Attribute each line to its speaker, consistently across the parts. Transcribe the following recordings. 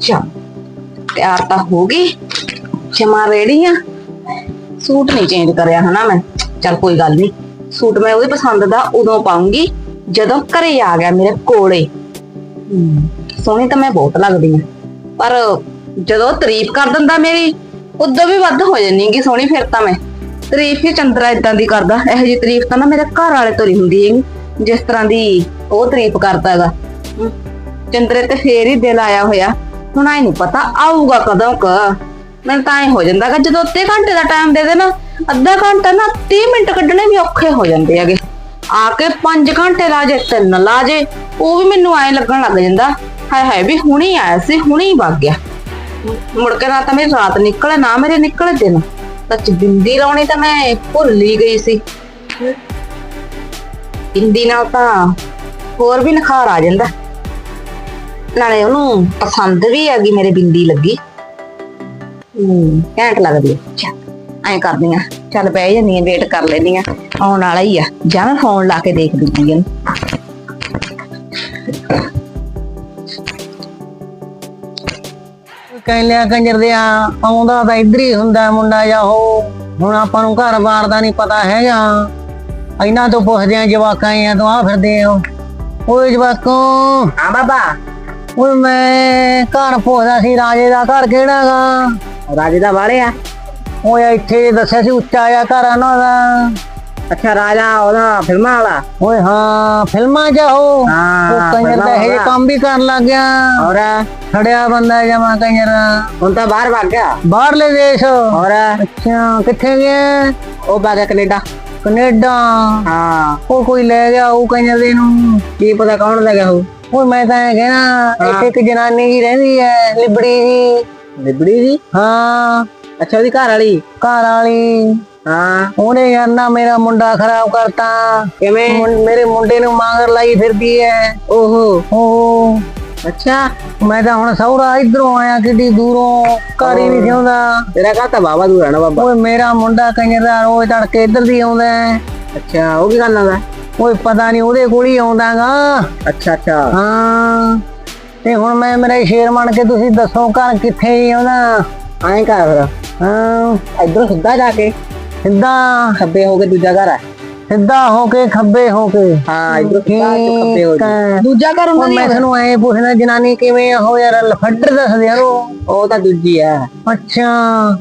Speaker 1: ਚਾ ਤਿਆਰ ਤਾਂ ਹੋ ਗਈ। ਜਮਾ ਰੈਡੀ ਆ। ਸੂਟ ਨਹੀਂ ਚੇਂਜ ਕਰਿਆ ਹਨਾ ਮੈਂ। ਚਲ ਕੋਈ ਗੱਲ ਨਹੀਂ। ਸੂਟ ਮੈਂ ਉਹਦੀ ਪਸੰਦ ਦਾ ਉਦੋਂ ਪਾਉਂਗੀ, ਜਦੋਂ ਘਰੇ ਆ ਗਿਆ ਮੇਰੇ ਕੋਲੇ। ਸੋਹਣੀ ਤਾਂ ਮੈਂ ਬਹੁਤ ਲੱਗਦੀ ਆ। ਪਰ ਜਦੋਂ ਤਾਰੀਫ ਕਰ ਦਿੰਦਾ ਮੇਰੀ, ਉਦੋਂ ਵੀ ਵੱਧ ਹੋ ਜਾਂਦੀਗੀ ਸੋਹਣੀ ਫਿਰ ਤਾਂ ਮੈਂ। ਤਾਰੀਫ ਹੀ ਚੰਦਰਾ ਇਦਾਂ ਦੀ ਕਰਦਾ। ਇਹੋ ਜਿਹੀ ਤਾਰੀਫ ਤਾਂ ਨਾ ਮੇਰੇ ਘਰ ਵਾਲੇ ਤੋਂ ਨਹੀਂ ਹੁੰਦੀ ਹੈਗੀ। ਜਿਸ ਤਰ੍ਹਾਂ ਦੀ ਉਹ ਤਾਰੀਫ ਕਰਦਾ ਹੈਗਾ। ਚੰਦਰੇ ਤੇ ਫੇਰ ਹੀ ਦਿਲ ਆਇਆ ਹੋਇਆ। ਹੁਣ ਆਈ ਨਹੀਂ ਪਤਾ ਆਊਗਾ ਕਦੋਂ ਕ। ਮੈਨੂੰ ਤਾਂ ਐ ਹੋ ਜਾਂਦਾ ਕਿ ਜਦੋਂ ਅੱਧੇ ਘੰਟੇ ਦਾ ਟਾਈਮ ਦੇ ਦੇਣਾ, ਅੱਧਾ ਘੰਟਾ ਨਾ 30 ਮਿੰਟ ਕੱਢਣੇ ਵੀ ਔਖੇ ਹੋ ਜਾਂਦੇ ਹੈਗੇ। ਆ ਕੇ 5 ਘੰਟੇ ਲਾ ਜੇ, ਤਿੰਨ ਲਾ ਜੇ, ਉਹ ਵੀ ਮੈਨੂੰ ਐ ਲੱਗਣ ਲੱਗ ਜਾਂਦਾ, ਹਾਏ ਹਾਏ ਵੀ ਹੁਣੀ ਆਇਆ ਸੀ, ਹੁਣੀ ਵਗ ਗਿਆ। ਮੁੜ ਕੇ ਨਾ ਤਾਂ ਮੇਰੀ ਰਾਤ ਨਿਕਲੇ, ਨਾ ਮੇਰੇ ਨਿਕਲੇ ਦਿਨ। ਸੱਚ ਬਿੰਦੀ ਲਾਉਣੀ ਤਾਂ ਮੈਂ ਭੁੱਲ ਹੀ ਗਈ ਸੀ। ਬਿੰਦੀ ਨਾਲ ਤਾਂ ਹੋਰ ਵੀ ਨਿਖਾਰ ਆ ਜਾਂਦਾ। ਨਾਲੇ ਉਹਨੂੰ ਪਸੰਦ ਵੀ ਹੈਗੀ ਮੇਰੇ ਬਿੰਦੀ ਲੱਗੀ। ਹੂੰ ਘੈਂਟ ਲੱਗਦੀ ਹੈ ਚੱਲ ਐਂ ਕਰਦੀ ਆ। ਚੱਲ ਬਹਿ ਜਾਂਦੀ ਆ ਵੇਟ ਕਰ ਲੈਂਦੀ ਆ। ਆਉਣ ਵਾਲਾ ਹੀ ਆ। ਜਾਂ ਮੈਂ ਫੋਨ ਲਾ ਕੇ ਦੇਖਦੀ ਹਾਂ ਇਹਨੂੰ।
Speaker 2: ਕਹਿੰਦਿਆ ਕੰਜਰ ਦਿਆ ਆਉਂਦਾ ਤਾਂ ਇੱਧਰ ਹੀ ਹੁੰਦਾ ਮੁੰਡਾ ਜਾਂ ਉਹ। ਹੁਣ ਆਪਾਂ ਨੂੰ ਘਰ-ਬਾਰ ਦਾ ਨਹੀਂ ਪਤਾ ਹੈਗਾ। ਇਹਨਾਂ ਤੋਂ ਪੁੱਛਦੇ ਆ ਜਵਾਕਾਂ ਆ ਤੋਂ ਆ ਫਿਰਦੇ ਆ ਓਏ ਜਵਾਕੋ।
Speaker 1: ਹਾਂ ਬਾਬਾ।
Speaker 2: ਓਏ ਮੈਂ ਘਰ ਪੁੱਛਦਾ ਸੀ ਰਾਜੇ ਦਾ ਘਰ ਕਿਹੜਾਗਾ
Speaker 1: ਰਾਜੇ ਦਾ ਵਾਲੇ ਆ।
Speaker 2: ਓਏ ਇੱਥੇ ਦੱਸਿਆ ਸੀ ਉੱਚਾ ਜਿਹਾ ਘਰ ਆ ਨਾ ਉਹਦਾ।
Speaker 1: ਅੱਛਾ ਰਾਜਾ ਉਹਦਾ ਫਿਲਮਾਂ ਵਾਲਾ।
Speaker 2: ਓਏ ਹਾਂ ਫਿਲਮਾਂ 'ਚ ਉਹ।
Speaker 1: ਹਾਂ,
Speaker 2: ਉਹ ਕੰਜਰ ਦਾ
Speaker 1: ਫਿਲਮਾਂ
Speaker 2: ਇਹ
Speaker 1: ਵਾਲਾ।
Speaker 2: ਕੰਮ ਵੀ ਕਰਨ ਲੱਗ ਗਿਆ।
Speaker 1: ਔਰ
Speaker 2: ਖੜਿਆ ਬੰਦਾ ਜਮਾ ਕੰਜਰ
Speaker 1: ਹੁਣ ਤਾਂ ਬਾਹਰ ਭੱਗ ਗਿਆ।
Speaker 2: ਬਾਹਰਲੇ ਦੇਸ਼।
Speaker 1: ਔਰ
Speaker 2: ਅੱਛਾ ਕਿੱਥੇ ਗਿਆ?
Speaker 1: ਉਹ ਭੱਗ ਗਿਆ ਕੈਨੇਡਾ।
Speaker 2: ਕੈਨੇਡਾ?
Speaker 1: ਹਾਂ।
Speaker 2: ਉਹ ਕੋਈ ਲੈ ਗਿਆ ਉਹ ਕੰਜਰ ਦੇ ਨੂੰ?
Speaker 1: ਕੀ ਪਤਾ ਕੌਣ ਲੈ ਗਿਆ ਉਹ
Speaker 2: ਉਹ ਮੈਂ ਤਾਂ ਇਹ ਕਹਿਣਾ ਇੱਥੇ ਇੱਕ ਜਨਾਨੀ ਜੀ ਰਹਿੰਦੀ ਹੈ ਲਿਬੜੀ ਜੀ।
Speaker 1: ਨਿਬੜੀ ਜੀ?
Speaker 2: ਹਾਂ।
Speaker 1: ਅੱਛਾ ਉਹਦੀ ਘਰ ਵਾਲੀ?
Speaker 2: ਘਰ ਵਾਲੀ।
Speaker 1: ਹਾਂ।
Speaker 2: ਉਹਨੇ ਯਾਰ ਨਾ ਮੇਰਾ ਮੁੰਡਾ ਖਰਾਬ ਕਰਤਾ।
Speaker 1: ਕਿਵੇਂ?
Speaker 2: ਮੇਰੇ ਮੁੰਡੇ ਨੂੰ ਮਾਂਗਰ ਲਾਈ ਫਿਰਦੀ ਹੈ।
Speaker 1: ਓਹੋ।
Speaker 2: ਉਹ।
Speaker 1: ਅੱਛਾ।
Speaker 2: ਮੈਂ ਤਾਂ ਹੁਣ ਸੌਰਾ ਇਧਰੋਂ ਆਇਆ ਕਿੱਡੀ ਦੂਰੋਂ। ਘਰ ਹੀ ਨਹੀਂ ਸਿਉਂਦਾ।
Speaker 1: ਤੇਰਾ ਘਰ ਤਾਂ ਬਾਬਾ ਦੂਰ ਆ ਨਾ ਬਾਬਾ।
Speaker 2: ਓਏ ਮੇਰਾ ਮੁੰਡਾ ਕੰਜਰ ਦਾ ਰੋਜ਼ ਤੜਕੇ ਇੱਧਰ ਦੀ ਆਉਂਦਾ।
Speaker 1: ਅੱਛਾ ਉਹ ਕੀ ਕਰਨਾ ਦਾ
Speaker 2: ਓਏ ਪਤਾ ਨਹੀਂ ਉਹਦੇ ਕੋਲ ਹੀ ਆਉਂਦਾਗਾ।
Speaker 1: ਅੱਛਾ ਅੱਛਾ।
Speaker 2: ਹਾਂ। ਤੇ ਹੁਣ ਮੈਂ ਮੇਰਾ ਸ਼ੇਰ ਬਣ ਕੇ ਤੁਸੀਂ ਦੱਸੋ ਘਰ ਕਿੱਥੇ ਹੀ ਉਹਦਾ?
Speaker 1: ਐਂ ਕਰ ਫਿਰ
Speaker 2: ਹਾਂ।
Speaker 1: ਇਧਰੋਂ ਸਿੱਧਾ ਜਾ ਕੇ।
Speaker 2: ਸਿੱਧਾ।
Speaker 1: ਖੱਬੇ ਹੋ ਕੇ ਦੂਜਾ ਘਰ ਆ।
Speaker 2: ਸਿੱਧਾ ਹੋ ਕੇ ਖੱਬੇ ਹੋ ਕੇ।
Speaker 1: ਹਾਂ ਇਧਰੋਂ ਸਿੱਧਾ ਤੇ ਖੱਬੇ ਹੋ ਕੇ
Speaker 2: ਹੈ।
Speaker 1: ਦੂਜਾ ਘਰ
Speaker 2: ਹੁਣ ਮੈਂ ਤੁਹਾਨੂੰ ਐ ਪੁੱਛਣਾ ਜਨਾਨੀ ਕਿਵੇਂ ਆ? ਉਹ ਯਾਰ ਲਫੱਡਰ ਦੱਸ ਦੇ ਯਾਰੋ
Speaker 1: ਉਹ। ਤਾਂ ਦੂਜੀ ਆ।
Speaker 2: ਅੱਛਾ।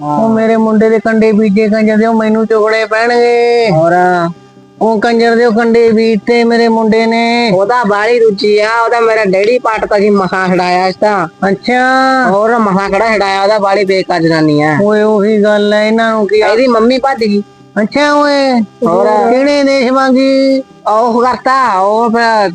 Speaker 2: ਉਹ ਮੇਰੇ ਮੁੰਡੇ ਦੇ ਕੰਡੇ ਬੀਜੇ ਕੰਜਰ ਦੇ ਉਹ ਮੈਨੂੰ ਚੁਗਣੇ ਪੈਣਗੇ।
Speaker 1: ਔਰ
Speaker 2: ਉਹ ਕੰਜਰ ਦੇ ਉਹ ਕੰਡੇ ਬੀਜਤੇ ਮੇਰੇ ਮੁੰਡੇ ਨੇ।
Speaker 1: ਉਹਦਾ ਬਾਲੀ ਦੂਜੀ ਆ ਉਹਦਾ ਮੇਰਾ ਡੈਡੀ ਪਾਟਤਾ ਸੀ ਮਸਾਂ ਛਡਾਇਆ ਇਸ ਤਾਂ।
Speaker 2: ਅੱਛਾ।
Speaker 1: ਹੋਰ ਮਸਾਂ ਖੜਾ ਛਡਾਇਆ ਉਹਦਾ ਬਾਲੀ ਬੇਕਾਰ ਜਨਾਨੀ ਆ।
Speaker 2: ਓਏ ਉਹੀ ਗੱਲ ਐ ਇਹਨਾਂ ਨੂੰ ਕੀ
Speaker 1: ਇਹਦੀ ਮੰਮੀ ਭੱਜ ਗਈ।
Speaker 2: ਅੱਛਾ ਓਏ।
Speaker 1: ਹੋਰ?
Speaker 2: ਕਿਹੜੇ ਦੇਸ਼ ਵਾਂਗੀ?
Speaker 1: ਉਹ ਕਰਤਾ ਉਹ ਫਿਰ